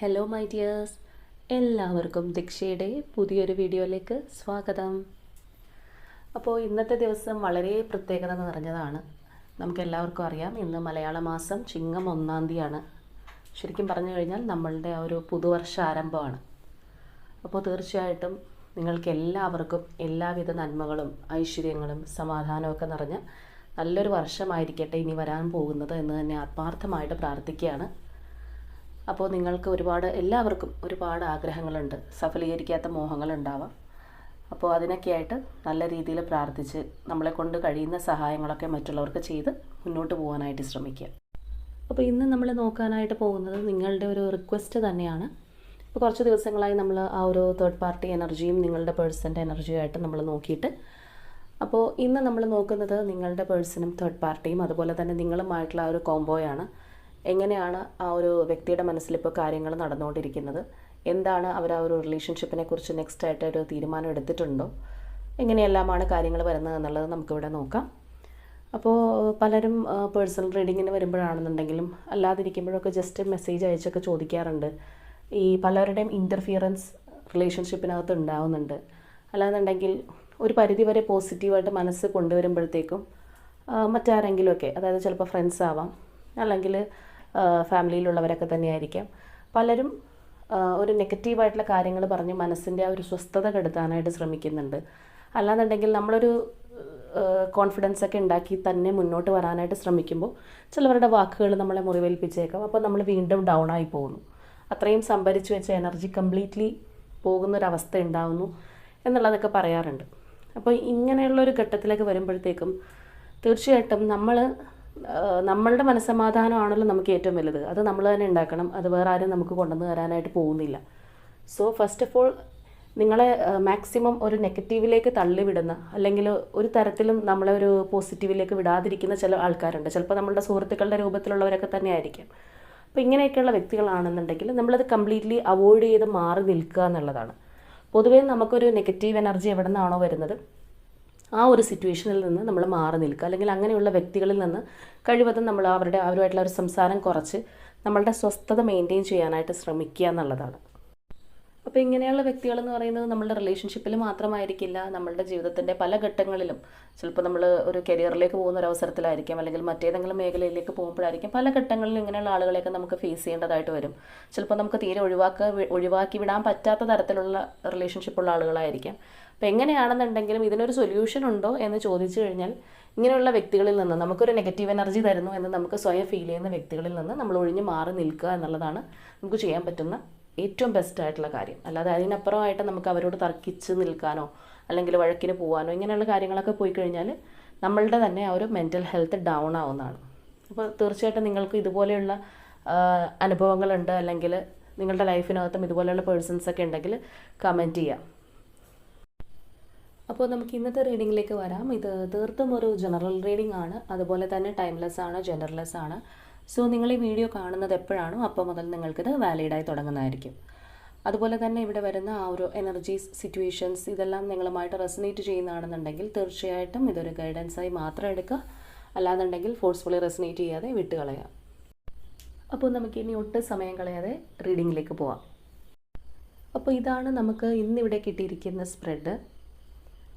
Hello my dears എല്ലാവർക്കും ദീക്ഷയുടെ പുതിയൊരു വീഡിയോയിലേക്ക് സ്വാഗതം. അപ്പോൾ ഇന്നത്തെ ദിവസം വളരെ പ്രത്യേകത നിറഞ്ഞതാണ് നമുക്ക് എല്ലാവർക്കും അറിയാം ഇന്ന് മലയാള മാസം ചിങ്ങം ഒന്നാം തീയതിയാണ്. ശരിക്കും പറഞ്ഞു കഴിഞ്ഞാൽ നമ്മളുടെ ആ ഒരു പുതുവർഷ ആരംഭമാണ്. അപ്പോൾ തീർച്ചയായിട്ടും നിങ്ങൾക്ക് എല്ലാവർക്കും എല്ലാവിധ നന്മകളും ഐശ്വര്യങ്ങളും സമാധാനമൊക്കെ നിറഞ്ഞ നല്ലൊരു വർഷമായിരിക്കട്ടെ ഇനി വരാൻ പോകുന്നത് എന്ന് തന്നെ ആത്മാർത്ഥമായിട്ട് പ്രാർത്ഥിക്കുകയാണ്. അപ്പോൾ നിങ്ങൾക്ക് ഒരുപാട് എല്ലാവർക്കും ഒരുപാട് ആഗ്രഹങ്ങളുണ്ട് സഫലീകരിക്കാത്ത മോഹങ്ങളുണ്ടാവാം. അപ്പോൾ അതിനൊക്കെയായിട്ട് നല്ല രീതിയിൽ പ്രാർത്ഥിച്ച് നമ്മളെ കൊണ്ട് കഴിയുന്ന സഹായങ്ങളൊക്കെ മറ്റുള്ളവർക്ക് ചെയ്ത് മുന്നോട്ട് പോകാനായിട്ട് ശ്രമിക്കുക. അപ്പോൾ ഇന്ന് നമ്മൾ നോക്കാനായിട്ട് പോകുന്നത് നിങ്ങളുടെ ഒരു റിക്വസ്റ്റ് തന്നെയാണ്. ഇപ്പോൾ കുറച്ച് ദിവസങ്ങളായി നമ്മൾ ആ ഒരു തേർഡ് പാർട്ടി എനർജിയും നിങ്ങളുടെ പേഴ്സന്റെ എനർജിയുമായിട്ട് നമ്മൾ നോക്കിയിട്ട്. അപ്പോൾ ഇന്ന് നമ്മൾ നോക്കുന്നത് നിങ്ങളുടെ പേഴ്സണും തേർഡ് പാർട്ടിയും അതുപോലെ തന്നെ നിങ്ങളുമായിട്ടുള്ള ആ ഒരു കോംബോയാണ് എങ്ങനെയാണ് ആ ഒരു വ്യക്തിയുടെ മനസ്സിലിപ്പോൾ കാര്യങ്ങൾ നടന്നുകൊണ്ടിരിക്കുന്നത്? എന്താണ് അവർ ആ ഒരു റിലേഷൻഷിപ്പിനെ കുറിച്ച് നെക്സ്റ്റ് ആയിട്ട് ഒരു തീരുമാനം എടുത്തിട്ടുണ്ടോ? എങ്ങനെയെല്ലാമാണ് കാര്യങ്ങൾ വരുന്നത് എന്നുള്ളത് നമുക്കിവിടെ നോക്കാം. അപ്പോൾ പലരും പേഴ്സണൽ റീഡിങ്ങിന് വരുമ്പോഴാണെന്നുണ്ടെങ്കിലും അല്ലാതിരിക്കുമ്പോഴൊക്കെ ജസ്റ്റ് മെസ്സേജ് അയച്ചൊക്കെ ചോദിക്കാറുണ്ട്. ഈ പലരുടെയും ഇന്റർഫിയറൻസ് റിലേഷൻഷിപ്പിനകത്ത് ഉണ്ടാവുന്നുണ്ട്. അല്ലാന്നുണ്ടെങ്കിൽ ഒരു പരിധിവരെ പോസിറ്റീവായിട്ട് മനസ്സ് കൊണ്ടുവരുമ്പോഴത്തേക്കും മറ്റാരെങ്കിലുമൊക്കെ അതായത് ചിലപ്പോൾ ഫ്രണ്ട്സ് ആവാം അല്ലെങ്കിൽ ഫാമിലിയിലുള്ളവരൊക്കെ തന്നെയായിരിക്കാം. പലരും ഒരു നെഗറ്റീവായിട്ടുള്ള കാര്യങ്ങൾ പറഞ്ഞ് മനസ്സിന്റെ ആ ഒരു സ്വസ്ഥത കെടുത്താനായിട്ട് ശ്രമിക്കുന്നുണ്ട്. അല്ലാന്നുണ്ടെങ്കിൽ നമ്മളൊരു കോൺഫിഡൻസ് ഒക്കെ ഉണ്ടാക്കി തന്നെ മുന്നോട്ട് വരാനായിട്ട് ശ്രമിക്കുമ്പോൾ ചിലവരുടെ വാക്കുകൾ നമ്മളെ മുറിവേൽപ്പിച്ചേക്കാം. അപ്പോൾ നമ്മൾ വീണ്ടും ഡൗൺ ആയി പോകുന്നു. അത്രയും സംഭരിച്ചു വെച്ച എനർജി കംപ്ലീറ്റ്ലി പോകുന്നൊരവസ്ഥ ഉണ്ടാവുന്നു എന്നുള്ളതൊക്കെ പറയാറുണ്ട്. അപ്പോൾ ഇങ്ങനെയുള്ള ഒരു ഘട്ടത്തിലേക്ക് വരുമ്പോഴത്തേക്കും തീർച്ചയായിട്ടും നമ്മൾ നമ്മളുടെ മനസ്സമാധാനമാണല്ലോ നമുക്ക് ഏറ്റവും വലുത്. അത് നമ്മൾ തന്നെ ഉണ്ടാക്കണം. അത് വേറെ ആരും നമുക്ക് കൊണ്ടുവന്ന് തരാനായിട്ട് പോകുന്നില്ല. സോ ഫസ്റ്റ് ഓഫ് ഓൾ നിങ്ങളെ മാക്സിമം ഒരു നെഗറ്റീവിലേക്ക് തള്ളിവിടുന്ന അല്ലെങ്കിൽ ഒരു തരത്തിലും നമ്മളെ ഒരു പോസിറ്റീവിലേക്ക് വിടാതിരിക്കുന്ന ചില ആൾക്കാരുണ്ട്. ചിലപ്പോൾ നമ്മളുടെ സുഹൃത്തുക്കളുടെ രൂപത്തിലുള്ളവരൊക്കെ തന്നെ ആയിരിക്കും അപ്പോൾ ഇങ്ങനെയൊക്കെയുള്ള വ്യക്തികളാണെന്നുണ്ടെങ്കിൽ നമ്മളത് കംപ്ലീറ്റ്ലി അവോയ്ഡ് ചെയ്ത് മാറി നിൽക്കുക എന്നുള്ളതാണ്. പൊതുവേ നമുക്കൊരു നെഗറ്റീവ് എനർജി എവിടെ നിന്നാണോ വരുന്നത്? ആ ഒരു സിറ്റുവേഷനിൽ നിന്ന് നമ്മൾ മാറി നിൽക്കുക. അല്ലെങ്കിൽ അങ്ങനെയുള്ള വ്യക്തികളിൽ നിന്ന് കഴിവതും നമ്മൾ അവരുടെ അവരുമായിട്ടുള്ള ഒരു സംസാരം കുറച്ച് നമ്മളുടെ സ്വസ്ഥത മെയിന്റെയിൻ ചെയ്യാനായിട്ട് ശ്രമിക്കുക എന്നുള്ളതാണ്. അപ്പോൾ ഇങ്ങനെയുള്ള വ്യക്തികളെന്ന് പറയുന്നത് നമ്മളുടെ റിലേഷൻഷിപ്പിൽ മാത്രമായിരിക്കില്ല. നമ്മളുടെ ജീവിതത്തിന്റെ പല ഘട്ടങ്ങളിലും ചിലപ്പോൾ നമ്മൾ ഒരു കരിയറിലേക്ക് പോകുന്ന ഒരു അവസരത്തിലായിരിക്കാം. അല്ലെങ്കിൽ മറ്റേതെങ്കിലും മേഖലയിലേക്ക് പോകുമ്പോഴായിരിക്കും. പല ഘട്ടങ്ങളിലും ഇങ്ങനെയുള്ള ആളുകളെയൊക്കെ നമുക്ക് ഫേസ് ചെയ്യേണ്ടതായിട്ട് വരും. ചിലപ്പോൾ നമുക്ക് തീരെ ഒഴിവാക്ക ഒഴിവാക്കി വിടാൻ പറ്റാത്ത തരത്തിലുള്ള റിലേഷൻഷിപ്പുള്ള ആളുകളായിരിക്കാം. അപ്പോൾ എങ്ങനെയാണെന്നുണ്ടെങ്കിലും ഇതിനൊരു സൊല്യൂഷൻ ഉണ്ടോ എന്ന് ചോദിച്ചു കഴിഞ്ഞാൽ ഇങ്ങനെയുള്ള വ്യക്തികളിൽ നിന്ന് നമുക്കൊരു നെഗറ്റീവ് എനർജി തരുന്നു എന്ന് നമുക്ക് സ്വയം ഫീൽ ചെയ്യുന്ന വ്യക്തികളിൽ നിന്ന് നമ്മൾ ഒഴിഞ്ഞ് മാറി നിൽക്കുക എന്നുള്ളതാണ് നമുക്ക് ചെയ്യാൻ പറ്റുന്ന ഏറ്റവും ബെസ്റ്റ് ആയിട്ടുള്ള കാര്യം. അല്ലാതെ അതിനപ്പുറമായിട്ട് നമുക്ക് അവരോട് തർക്കിച്ച് നിൽക്കാനോ അല്ലെങ്കിൽ വഴക്കിന് പോകാനോ ഇങ്ങനെയുള്ള കാര്യങ്ങളൊക്കെ പോയി കഴിഞ്ഞാൽ നമ്മളുടെ തന്നെ ആ ഒരു മെന്റൽ ഹെൽത്ത് ഡൗൺ ആവുന്നതാണ്. അപ്പോൾ തീർച്ചയായിട്ടും നിങ്ങൾക്ക് ഇതുപോലെയുള്ള അനുഭവങ്ങളുണ്ട് അല്ലെങ്കിൽ നിങ്ങളുടെ ലൈഫിനകത്തും ഇതുപോലെയുള്ള പേഴ്സൺസ് ഒക്കെ ഉണ്ടെങ്കിൽ കമന്റ് ചെയ്യാം. അപ്പോൾ നമുക്ക് ഇന്നത്തെ റീഡിങ്ങിലേക്ക് വരാം. ഇത് തീർത്തും ഒരു ജനറൽ റീഡിംഗ് ആണ്. അതുപോലെ തന്നെ ടൈംലെസ് ആണ് ജെൻഡർലെസ് ആണ്. സോ നിങ്ങൾ ഈ വീഡിയോ കാണുന്നത് എപ്പോഴാണോ അപ്പോൾ മുതൽ നിങ്ങൾക്കിത് വാലിഡായി തുടങ്ങുന്നതായിരിക്കും. അതുപോലെ തന്നെ ഇവിടെ വരുന്ന ആ ഒരു എനർജീസ് സിറ്റുവേഷൻസ് ഇതെല്ലാം നിങ്ങളുമായിട്ട് റെസനേറ്റ് ചെയ്യുന്നതാണെന്നുണ്ടെങ്കിൽ തീർച്ചയായിട്ടും ഇതൊരു ഗൈഡൻസായി മാത്രം എടുക്കുക. അല്ലാന്നുണ്ടെങ്കിൽ ഫോഴ്സ്ഫുള്ളി റെസനേറ്റ് ചെയ്യാതെ വിട്ടുകളയാം അപ്പോൾ നമുക്ക് ഇനി ഒട്ടും സമയം കളയാതെ റീഡിങ്ങിലേക്ക് പോവാം. അപ്പോൾ ഇതാണ് നമുക്ക് ഇന്നിവിടെ കിട്ടിയിരിക്കുന്ന സ്പ്രെഡ്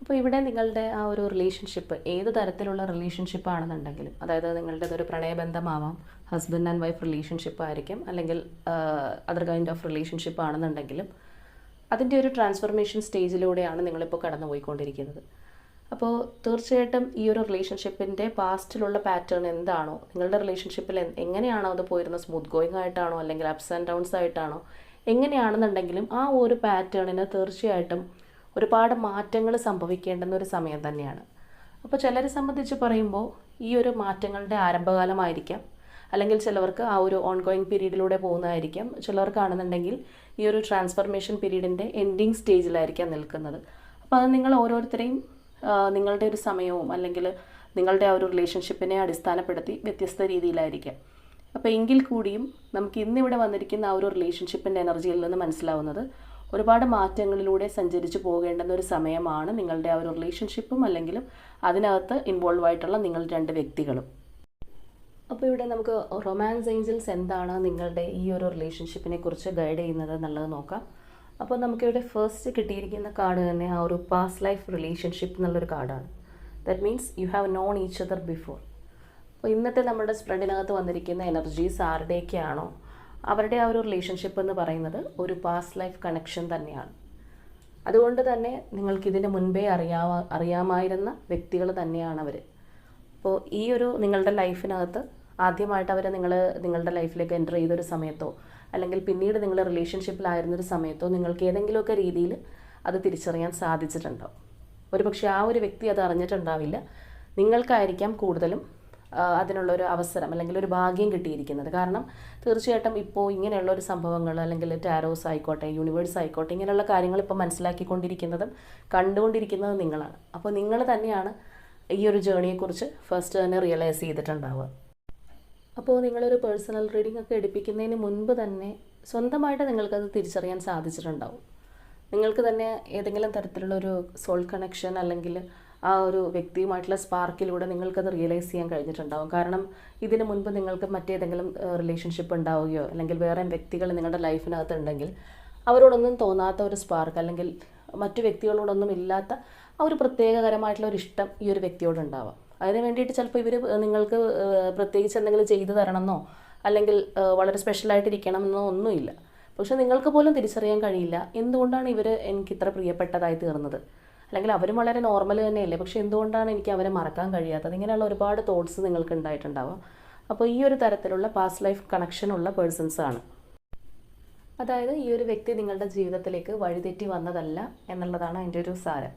അപ്പോൾ ഇവിടെ നിങ്ങളുടെ ആ ഒരു റിലേഷൻഷിപ്പ് ഏത് തരത്തിലുള്ള റിലേഷൻഷിപ്പ് ആണെന്നുണ്ടെങ്കിലും അതായത് നിങ്ങളുടെ ഒരു പ്രണയബന്ധമാവാം ഹസ്ബൻഡ് ആൻഡ് വൈഫ് റിലേഷൻഷിപ്പ് ആയിരിക്കും അല്ലെങ്കിൽ അതർ കൈൻഡ് ഓഫ് റിലേഷൻഷിപ്പ് ആണെന്നുണ്ടെങ്കിലും അതിന്റെ ഒരു ട്രാൻസ്ഫർമേഷൻ സ്റ്റേജിലൂടെയാണ് നിങ്ങളിപ്പോൾ കടന്നു പോയിക്കൊണ്ടിരിക്കുന്നത് അപ്പോൾ തീർച്ചയായിട്ടും ഈ ഒരു റിലേഷൻഷിപ്പിന്റെ പാസ്റ്റിലുള്ള പാറ്റേൺ എന്താണോ നിങ്ങളുടെ റിലേഷൻഷിപ്പിൽ എങ്ങനെയാണോ അത് പോയിരുന്നത് സ്മൂത്ത് ഗോയിങ് ആയിട്ടാണോ അല്ലെങ്കിൽ അപ്സ് ആൻഡ് ഡൗൺസ് ആയിട്ടാണോ എങ്ങനെയാണെന്നുണ്ടെങ്കിലും ആ ഒരു പാറ്റേണിന് തീർച്ചയായിട്ടും ഒരുപാട് മാറ്റങ്ങൾ സംഭവിക്കേണ്ടുന്ന ഒരു സമയം തന്നെയാണ്. അപ്പോൾ ചിലരെ സംബന്ധിച്ച് പറയുമ്പോൾ ഈ ഒരു മാറ്റങ്ങളുടെ ആരംഭകാലമായിരിക്കാം. അല്ലെങ്കിൽ ചിലവർക്ക് ആ ഒരു ഓൺഗോയിങ് പീരീഡിലൂടെ പോകുന്നതായിരിക്കാം. ചിലവർക്കാണെന്നുണ്ടെങ്കിൽ ഈ ഒരു ട്രാൻസ്ഫർമേഷൻ പീരീഡിന്റെ എൻഡിങ് സ്റ്റേജിലായിരിക്കാം നിൽക്കുന്നത്. അപ്പോൾ അത് നിങ്ങൾ ഓരോരുത്തരെയും നിങ്ങളുടെ ഒരു സമയവും അല്ലെങ്കിൽ നിങ്ങളുടെ ആ ഒരു റിലേഷൻഷിപ്പിനെ അടിസ്ഥാനപ്പെടുത്തി വ്യത്യസ്ത രീതിയിലായിരിക്കാം. അപ്പോൾ എങ്കിൽ കൂടിയും നമുക്ക് ഇന്നിവിടെ വന്നിരിക്കുന്ന ആ ഒരു റിലേഷൻഷിപ്പിന്റെ എനർജിയിൽ നിന്ന് മനസ്സിലാവുന്നത് ഒരുപാട് മാറ്റങ്ങളിലൂടെ സഞ്ചരിച്ച് പോകേണ്ടുന്ന ഒരു സമയമാണ് നിങ്ങളുടെ ആ ഒരു റിലേഷൻഷിപ്പും അല്ലെങ്കിലും അതിനകത്ത് ഇൻവോൾവ് ആയിട്ടുള്ള നിങ്ങൾ രണ്ട് വ്യക്തികളും. അപ്പോൾ ഇവിടെ നമുക്ക് റൊമാൻസ് ഏഞ്ചൽസ് എന്താണ് നിങ്ങളുടെ ഈ ഒരു റിലേഷൻഷിപ്പിനെ കുറിച്ച് ഗൈഡ് ചെയ്യുന്നത് എന്നുള്ളത് നോക്കാം. അപ്പോൾ നമുക്കിവിടെ ഫസ്റ്റ് കിട്ടിയിരിക്കുന്ന കാർഡ് തന്നെ ആ ഒരു പാസ്റ്റ് ലൈഫ് റിലേഷൻഷിപ്പ് എന്നുള്ളൊരു കാർഡാണ് that means you have known each other before അപ്പോൾ ഇന്നത്തെ നമ്മുടെ സ്പ്രെഡിനകത്ത് വന്നിരിക്കുന്ന എനർജീസ് ആരുടെയൊക്കെയാണോ? അവരുടെ ആ ഒരു റിലേഷൻഷിപ്പ് എന്ന് പറയുന്നത് ഒരു പാസ്റ്റ് ലൈഫ് കണക്ഷൻ തന്നെയാണ്. അതുകൊണ്ട് തന്നെ നിങ്ങൾക്കിതിന് മുൻപേ അറിയാവ അറിയാമായിരുന്ന വ്യക്തികൾ തന്നെയാണ് അവർ അപ്പോൾ ഈ ഒരു നിങ്ങളുടെ ലൈഫിനകത്ത് ആദ്യമായിട്ട് അവരെ നിങ്ങൾ നിങ്ങളുടെ ലൈഫിലേക്ക് എന്റർ ചെയ്തൊരു സമയത്തോ അല്ലെങ്കിൽ പിന്നീട് നിങ്ങൾ റിലേഷൻഷിപ്പിലായിരുന്നൊരു സമയത്തോ നിങ്ങൾക്ക് ഏതെങ്കിലുമൊക്കെ രീതിയിൽ അത് തിരിച്ചറിയാൻ സാധിച്ചിട്ടുണ്ടോ? ഒരു പക്ഷേ ആ ഒരു വ്യക്തി അത് അറിഞ്ഞിട്ടുണ്ടാവില്ല. നിങ്ങൾക്കായിരിക്കാം കൂടുതലും അതിനുള്ളൊരു അവസരം അല്ലെങ്കിൽ ഒരു ഭാഗ്യം കിട്ടിയിരിക്കുന്നത്. കാരണം തീർച്ചയായിട്ടും ഇപ്പോൾ ഇങ്ങനെയുള്ള ഒരു സംഭവങ്ങൾ അല്ലെങ്കിൽ ടാരോസ് ആയിക്കോട്ടെ യൂണിവേഴ്സ് ആയിക്കോട്ടെ ഇങ്ങനെയുള്ള കാര്യങ്ങൾ ഇപ്പോൾ മനസ്സിലാക്കിക്കൊണ്ടിരിക്കുന്നതും കണ്ടുകൊണ്ടിരിക്കുന്നതും നിങ്ങളാണ്. അപ്പോൾ നിങ്ങൾ തന്നെയാണ് ഈ ഒരു ജേണിയെക്കുറിച്ച് ഫസ്റ്റ് തന്നെ റിയലൈസ് ചെയ്തിട്ടുണ്ടാവുക. അപ്പോൾ നിങ്ങളൊരു പേഴ്സണൽ റീഡിംഗ് ഒക്കെ എടുപ്പിക്കുന്നതിന് മുൻപ് തന്നെ സ്വന്തമായിട്ട് നിങ്ങൾക്കത് തിരിച്ചറിയാൻ സാധിച്ചിട്ടുണ്ടാവും. നിങ്ങൾക്ക് തന്നെ ഏതെങ്കിലും തരത്തിലുള്ളൊരു സോൾ കണക്ഷൻ അല്ലെങ്കിൽ ആ ഒരു വ്യക്തിയുമായിട്ടുള്ള സ്പാർക്കിലൂടെ നിങ്ങൾക്കത് റിയലൈസ് ചെയ്യാൻ കഴിഞ്ഞിട്ടുണ്ടാവും. കാരണം ഇതിനു മുൻപ് നിങ്ങൾക്ക് മറ്റേതെങ്കിലും റിലേഷൻഷിപ്പ് ഉണ്ടാവുകയോ അല്ലെങ്കിൽ വേറെ വ്യക്തികൾ നിങ്ങളുടെ ലൈഫിനകത്ത് ഉണ്ടെങ്കിൽ അവരോടൊന്നും തോന്നാത്ത ഒരു സ്പാർക്ക് അല്ലെങ്കിൽ മറ്റു വ്യക്തികളോടൊന്നും ഇല്ലാത്ത ആ ഒരു പ്രത്യേകകരമായിട്ടുള്ള ഒരു ഇഷ്ടം ഈ ഒരു വ്യക്തിയോടുണ്ടാവാം അതിന് വേണ്ടിയിട്ട് ചിലപ്പോൾ ഇവർ നിങ്ങൾക്ക് പ്രത്യേകിച്ച് എന്തെങ്കിലും ചെയ്തു തരണമെന്നോ അല്ലെങ്കിൽ വളരെ സ്പെഷ്യലായിട്ടിരിക്കണമെന്നോ ഒന്നുമില്ല. പക്ഷെ നിങ്ങൾക്ക് പോലും തിരിച്ചറിയാൻ കഴിയില്ല. എന്തുകൊണ്ടാണ് ഇവർ എനിക്ക് ഇത്ര പ്രിയപ്പെട്ടതായി തീർന്നത്? അല്ലെങ്കിൽ അവരും വളരെ നോർമൽ തന്നെയല്ലേ? പക്ഷെ എന്തുകൊണ്ടാണ് എനിക്ക് അവരെ മറക്കാൻ കഴിയാത്തത്? ഇങ്ങനെയുള്ള ഒരുപാട് തോട്ട്സ് നിങ്ങൾക്ക് ഉണ്ടായിട്ടുണ്ടാവും. അപ്പോൾ ഈ ഒരു തരത്തിലുള്ള പാസ്റ്റ് ലൈഫ് കണക്ഷനുള്ള പേഴ്സൺസ് ആണ്. അതായത് ഈ ഒരു വ്യക്തി നിങ്ങളുടെ ജീവിതത്തിലേക്ക് വഴിതെറ്റി വന്നതല്ല എന്നുള്ളതാണ് അതിന്റെ ഒരു സാരം.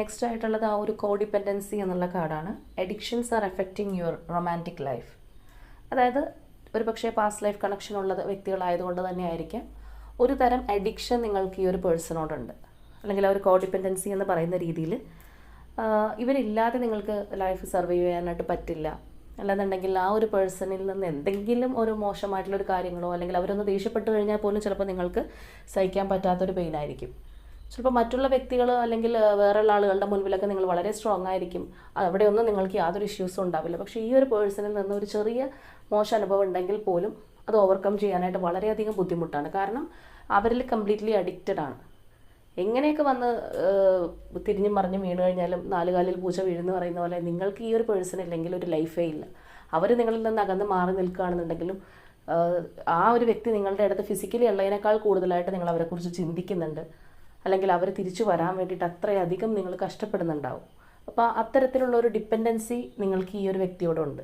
നെക്സ്റ്റ് ആയിട്ടുള്ളത് ആ ഒരു കോഡിപ്പെൻഡൻസി എന്നുള്ള കാർഡാണ്. Addictions are affecting your romantic life അതായത് ഒരു പക്ഷേ പാസ്റ്റ് ലൈഫ് കണക്ഷൻ ഉള്ള വ്യക്തികളായതുകൊണ്ട് തന്നെ ആയിരിക്കാം ഒരു തരം അഡിക്ഷൻ നിങ്ങൾക്ക് ഈ ഒരു പേഴ്സണോടുണ്ട് അല്ലെങ്കിൽ ആ ഒരു കോഡിപ്പെൻഡൻസി എന്ന് പറയുന്ന രീതിയിൽ ഇവരില്ലാതെ നിങ്ങൾക്ക് ലൈഫ് സർവൈവ് ചെയ്യാനായിട്ട് പറ്റില്ല. അല്ലാന്നുണ്ടെങ്കിൽ ആ ഒരു പേഴ്സണിൽ നിന്ന് എന്തെങ്കിലും ഒരു മോശമായിട്ടുള്ള ഒരു കാര്യങ്ങളോ അല്ലെങ്കിൽ അവരൊന്ന് ദേഷ്യപ്പെട്ട് കഴിഞ്ഞാൽ പോലും ചിലപ്പോൾ നിങ്ങൾക്ക് സഹിക്കാൻ പറ്റാത്തൊരു പെയിൻ ആയിരിക്കും. ചിലപ്പോൾ മറ്റുള്ള വ്യക്തികൾ അല്ലെങ്കിൽ വേറെയുള്ള ആളുകളുടെ മുൻപിലൊക്കെ നിങ്ങൾ വളരെ സ്ട്രോങ് ആയിരിക്കും. അവിടെയൊന്നും നിങ്ങൾക്ക് യാതൊരു ഇഷ്യൂസും ഉണ്ടാവില്ല. പക്ഷേ ഈ ഒരു പേഴ്സണിൽ നിന്ന് ഒരു ചെറിയ മോശം അനുഭവം ഉണ്ടെങ്കിൽ പോലും അത് ഓവർകം ചെയ്യാനായിട്ട് വളരെയധികം ബുദ്ധിമുട്ടാണ്. കാരണം അവരിൽ കംപ്ലീറ്റ്ലി അഡിക്റ്റഡ് ആണ്. എങ്ങനെയൊക്കെ വന്ന് തിരിഞ്ഞു മറിഞ്ഞും വീണ് കഴിഞ്ഞാലും നാലുകാലിൽ പൂച്ച വീഴുന്ന പറയുന്ന പോലെ നിങ്ങൾക്ക് ഈ ഒരു പേഴ്സൺ ഇല്ലെങ്കിൽ ഒരു ലൈഫേ ഇല്ല. അവർ നിങ്ങളിൽ നിന്ന് അകന്ന് മാറി നിൽക്കുകയാണെന്നുണ്ടെങ്കിലും ആ ഒരു വ്യക്തി നിങ്ങളുടെ അടുത്ത് ഫിസിക്കലി ഉള്ളതിനേക്കാൾ കൂടുതലായിട്ട് നിങ്ങൾ അവരെക്കുറിച്ച് ചിന്തിക്കുന്നുണ്ട്. അല്ലെങ്കിൽ അവർ തിരിച്ചു വരാൻ വേണ്ടിയിട്ട് അത്രയധികം നിങ്ങൾ കഷ്ടപ്പെടുന്നുണ്ടാവും. അപ്പോൾ അത്തരത്തിലുള്ള ഒരു ഡിപ്പെൻഡൻസി നിങ്ങൾക്ക് ഈ ഒരു വ്യക്തിയോടുണ്ട്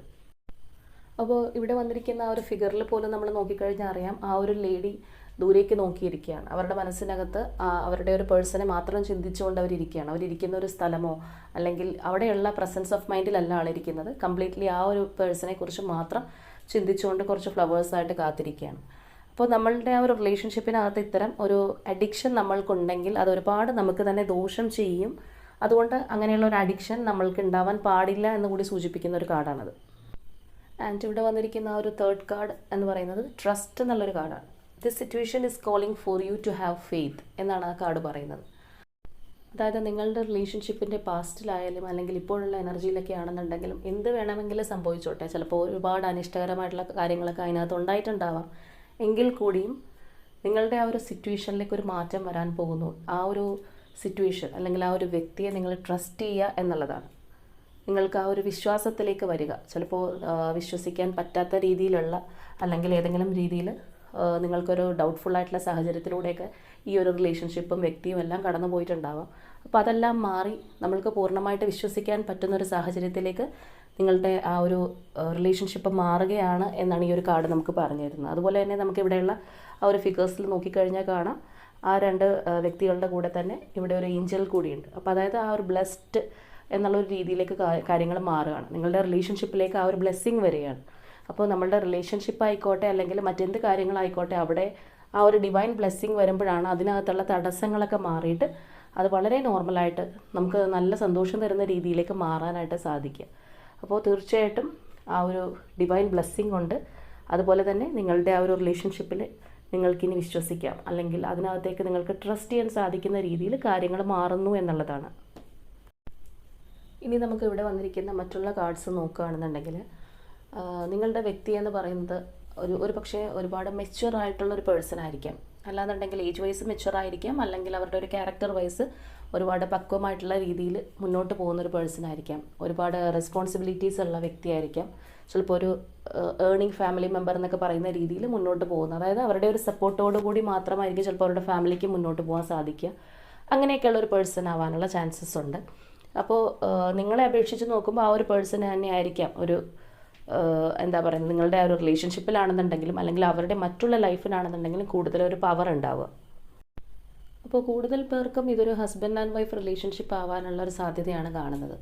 അപ്പോൾ ഇവിടെ വന്നിരിക്കുന്ന ആ ഒരു ഫിഗറിൽ പോലും നമ്മൾ നോക്കിക്കഴിഞ്ഞാൽ അറിയാം ആ ഒരു ലേഡി ദൂരേക്ക് നോക്കിയിരിക്കുകയാണ്. അവരുടെ മനസ്സിനകത്ത് അവരുടെ ഒരു പേഴ്സണെ മാത്രം ചിന്തിച്ചുകൊണ്ട് അവരിയ്ക്കുകയാണ് അവരിയ്ക്കുന്ന ഒരു സ്ഥലമോ അല്ലെങ്കിൽ അവിടെയുള്ള പ്രസൻസ് ഓഫ് മൈൻഡിലല്ല ആളിരിക്കുന്നത്. കംപ്ലീറ്റ്ലി ആ ഒരു പേഴ്സണെ കുറിച്ച് മാത്രം ചിന്തിച്ചുകൊണ്ട് കുറച്ച് ഫ്ലവേഴ്സായിട്ട് കാത്തിരിക്കുകയാണ്. അപ്പോൾ നമ്മളുടെ ആ ഒരു റിലേഷൻഷിപ്പിനകത്ത് ഇത്തരം ഒരു അഡിക്ഷൻ നമ്മൾക്കുണ്ടെങ്കിൽ അത് ഒരുപാട് നമുക്ക് തന്നെ ദോഷം ചെയ്യും. അതുകൊണ്ട് അങ്ങനെയുള്ള ഒരു അഡിക്ഷൻ നമ്മൾക്ക് ഉണ്ടാവാൻ പാടില്ല എന്ന് കൂടി സൂചിപ്പിക്കുന്ന ഒരു കാർഡാണത് ആൻഡ് ഇവിടെ വന്നിരിക്കുന്ന ആ ഒരു തേർഡ് കാർഡ് എന്ന് പറയുന്നത് ട്രസ്റ്റ് എന്നുള്ളൊരു കാർഡാണ് this situation is calling for you to have faith എന്നാണ് ആ കാർഡ് പറയുന്നത്. അതായത് നിങ്ങളുടെ റിലേഷൻഷിപ്പിന്റെ പാസ്റ്റിലായാലും അല്ലെങ്കിൽ ഇപ്പോഴുള്ള എനർജിയിലൊക്കെ ആണെന്നുണ്ടെങ്കിലും എന്ത് വേണമെങ്കിലും സംഭവിച്ചോട്ടെ. ചിലപ്പോൾ ഒരുപാട് അനിഷ്ടകരമായിട്ടുള്ള കാര്യങ്ങളൊക്കെ അതിനകത്ത് ഉണ്ടായിട്ടുണ്ടാവാം. എങ്കിൽ കൂടിയും നിങ്ങളുടെ ആ ഒരു സിറ്റുവേഷനിലേക്ക് ഒരു മാറ്റം വരാൻ പോകുന്നു. ആ ഒരു സിറ്റുവേഷൻ അല്ലെങ്കിൽ ആ ഒരു വ്യക്തിയെ നിങ്ങൾ ട്രസ്റ്റ് ചെയ്യുക എന്നുള്ളതാണ്. നിങ്ങൾക്ക് ആ ഒരു വിശ്വാസത്തിലേക്ക് വരിക. ചിലപ്പോൾ വിശ്വസിക്കാൻ പറ്റാത്ത രീതിയിലുള്ള അല്ലെങ്കിൽ ഏതെങ്കിലും രീതിയിൽ നിങ്ങൾക്കൊരു ഡൗട്ട്ഫുൾ ആയിട്ടുള്ള സാഹചര്യത്തിലൂടെയൊക്കെ ഈ ഒരു റിലേഷൻഷിപ്പും വ്യക്തിയും എല്ലാം കടന്നു പോയിട്ടുണ്ടാവാം. അപ്പോൾ അതെല്ലാം മാറി നമ്മൾക്ക് പൂർണമായിട്ട് വിശ്വസിക്കാൻ പറ്റുന്ന ഒരു സാഹചര്യത്തിലേക്ക് നിങ്ങളുടെ ആ ഒരു റിലേഷൻഷിപ്പ് മാറുകയാണ് എന്നാണ് ഈ ഒരു കാർഡ് നമുക്ക് പറഞ്ഞു തരുന്നത്. അതുപോലെ തന്നെ നമുക്ക് ഇവിടെയുള്ള ആ ഒരു ഫിഗേഴ്സിൽ നോക്കിക്കഴിഞ്ഞാൽ കാണാം. ആ രണ്ട് വ്യക്തികളുടെ കൂടെ തന്നെ ഇവിടെ ഒരു ഏഞ്ചൽ കൂടിയുണ്ട്. അപ്പോൾ അതായത് ആ ഒരു ബ്ലെസ്ഡ് എന്നുള്ള ഒരു രീതിയിലേക്ക് കാര്യങ്ങൾ മാറുകയാണ്. നിങ്ങളുടെ റിലേഷൻഷിപ്പിലേക്ക് ആ ഒരു ബ്ലെസ്സിങ് വരികയാണ്. അപ്പോൾ നമ്മളുടെ റിലേഷൻഷിപ്പ് ആയിക്കോട്ടെ അല്ലെങ്കിൽ മറ്റെന്ത് കാര്യങ്ങളായിക്കോട്ടെ അവിടെ ആ ഒരു ഡിവൈൻ ബ്ലെസ്സിങ് വരുമ്പോഴാണ് അതിനകത്തുള്ള തടസ്സങ്ങളൊക്കെ മാറിയിട്ട് അത് വളരെ നോർമലായിട്ട് നമുക്ക് നല്ല സന്തോഷം തരുന്ന രീതിയിലേക്ക് മാറാനായിട്ട് സാധിക്കുക. അപ്പോൾ തീർച്ചയായിട്ടും ആ ഒരു ഡിവൈൻ ബ്ലെസ്സിങ് കൊണ്ട് അതുപോലെ തന്നെ നിങ്ങളുടെ ആ ഒരു റിലേഷൻഷിപ്പിൽ നിങ്ങൾക്കിനി വിശ്വസിക്കാം. അല്ലെങ്കിൽ അതിനകത്തേക്ക് നിങ്ങൾക്ക് ട്രസ്റ്റ് ചെയ്യാൻ സാധിക്കുന്ന രീതിയിൽ കാര്യങ്ങൾ മാറുന്നു എന്നുള്ളതാണ്. ഇനി നമുക്ക് ഇവിടെ വന്നിരിക്കുന്ന മറ്റുള്ള കാർഡ്സ് നോക്കുകയാണെന്നുണ്ടെങ്കിൽ നിങ്ങളുടെ വ്യക്തി എന്ന് പറയുന്നത് ഒരു ഒരു പക്ഷേ ഒരുപാട് മെച്യൂർ ആയിട്ടുള്ള ഒരു പേഴ്സൺ ആയിരിക്കാം. അല്ലാന്നുണ്ടെങ്കിൽ ഏജ് വൈസ് മെച്യൂർ ആയിരിക്കാം അല്ലെങ്കിൽ അവരുടെ ഒരു ക്യാരക്ടർ വൈസ് ഒരുപാട് പക്വമായിട്ടുള്ള രീതിയിൽ മുന്നോട്ട് പോകുന്ന ഒരു പേഴ്സൺ ആയിരിക്കാം. ഒരുപാട് റെസ്പോൺസിബിലിറ്റീസ് ഉള്ള വ്യക്തിയായിരിക്കാം ചിലപ്പോൾ ഒരു ഏർണിംഗ് ഫാമിലി മെമ്പർ എന്നൊക്കെ പറയുന്ന രീതിയിൽ മുന്നോട്ട് പോകുന്നത് അതായത് അവരുടെ ഒരു സപ്പോർട്ടോടു കൂടി മാത്രമായിരിക്കും ചിലപ്പോൾ അവരുടെ ഫാമിലിക്ക് മുന്നോട്ട് പോകാൻ സാധിക്കുക. അങ്ങനെയൊക്കെയുള്ള ഒരു പേഴ്സൺ ആവാനുള്ള ചാൻസസ് ഉണ്ട്. അപ്പോൾ നിങ്ങളെ അപേക്ഷിച്ച് നോക്കുമ്പോൾ ആ ഒരു പേഴ്സൺ തന്നെ ആയിരിക്കാം ഒരു എന്താ പറയുന്നത് നിങ്ങളുടെ ആ ഒരു റിലേഷൻഷിപ്പിലാണെന്നുണ്ടെങ്കിലും അല്ലെങ്കിൽ അവരുടെ മറ്റുള്ള ലൈഫിനാണെന്നുണ്ടെങ്കിലും കൂടുതൽ ഒരു പവർ ഉണ്ടാവുക. അപ്പോൾ കൂടുതൽ പേർക്കും ഇതൊരു ഹസ്ബൻഡ് ആൻഡ് വൈഫ് റിലേഷൻഷിപ്പ് ആവാനുള്ള ഒരു സാധ്യതയാണ് കാണുന്നത്.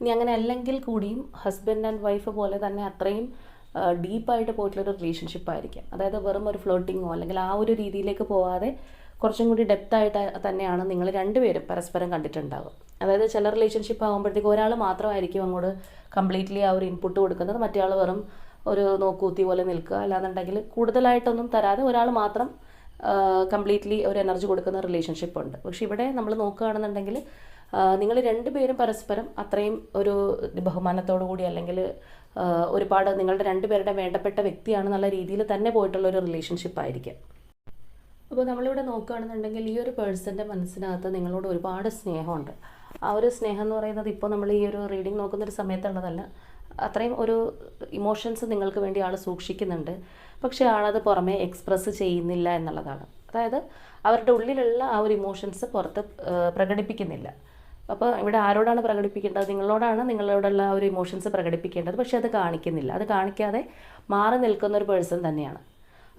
ഇനി അങ്ങനെ അല്ലെങ്കിൽ കൂടിയും ഹസ്ബൻഡ് ആൻഡ് വൈഫ് പോലെ തന്നെ അത്രയും ഡീപ്പായിട്ട് പോയിട്ടുള്ളൊരു റിലേഷൻഷിപ്പ് ആയിരിക്കാം. അതായത് വെറും ഒരു ഫ്ലോട്ടിങ്ങോ അല്ലെങ്കിൽ ആ ഒരു രീതിയിലേക്ക് പോവാതെ കുറച്ചും കൂടി ഡെപ്തായിട്ട് തന്നെയാണ് നിങ്ങൾ രണ്ടുപേരും പരസ്പരം കണ്ടിട്ടുണ്ടാവുക. അതായത് ചില റിലേഷൻഷിപ്പ് ആകുമ്പോഴത്തേക്ക് ഒരാൾ മാത്രമായിരിക്കും അങ്ങോട്ട് കംപ്ലീറ്റ്ലി ആ ഒരു ഇൻപുട്ട് കൊടുക്കുന്നത്. മറ്റേ ആൾ വെറും ഒരു നോക്കൂത്തി പോലെ നിൽക്കുക. അല്ലാന്നുണ്ടെങ്കിൽ കൂടുതലായിട്ടൊന്നും തരാതെ ഒരാൾ മാത്രം കംപ്ലീറ്റ്ലി ഒരു എനർജി കൊടുക്കുന്ന റിലേഷൻഷിപ്പ് ഉണ്ട്. പക്ഷെ ഇവിടെ നമ്മൾ നോക്കുകയാണെന്നുണ്ടെങ്കിൽ നിങ്ങൾ രണ്ടുപേരും പരസ്പരം അത്രയും ഒരു ബഹുമാനത്തോടു കൂടി അല്ലെങ്കിൽ ഒരുപാട് നിങ്ങളുടെ രണ്ടുപേരുടെ വേണ്ടപ്പെട്ട വ്യക്തിയാണ് വ്യക്തിയാണെന്നുള്ള രീതിയിൽ തന്നെ പോയിട്ടുള്ള ഒരു റിലേഷൻഷിപ്പ് ആയിരിക്കും. അപ്പോൾ നമ്മളിവിടെ നോക്കുകയാണെന്നുണ്ടെങ്കിൽ ഈ ഒരു പേഴ്സന്റെ മനസ്സിനകത്ത് നിങ്ങളോട് ഒരുപാട് സ്നേഹമുണ്ട്. ആ ഒരു സ്നേഹം എന്ന് പറയുന്നത് ഇപ്പോൾ നമ്മൾ ഈ ഒരു റീഡിംഗ് നോക്കുന്ന ഒരു സമയത്തുള്ളതല്ല. അത്രയും ഒരു ഇമോഷൻസ് നിങ്ങൾക്ക് വേണ്ടി ആൾ സൂക്ഷിക്കുന്നുണ്ട്. പക്ഷേ ആളത് പുറമേ എക്സ്പ്രസ് ചെയ്യുന്നില്ല എന്നുള്ളതാണ്. അതായത് അവരുടെ ഉള്ളിലുള്ള ആ ഒരു ഇമോഷൻസ് പുറത്ത് പ്രകടിപ്പിക്കുന്നില്ല. അപ്പോൾ ഇവിടെ ആരോടാണ് പ്രകടിപ്പിക്കേണ്ടത്? നിങ്ങളോടാണ് നിങ്ങളോടുള്ള ആ ഒരു ഇമോഷൻസ് പ്രകടിപ്പിക്കേണ്ടത്. പക്ഷേ അത് കാണിക്കുന്നില്ല. അത് കാണിക്കാതെ മാറി നിൽക്കുന്ന ഒരു പേഴ്സൺ തന്നെയാണ്.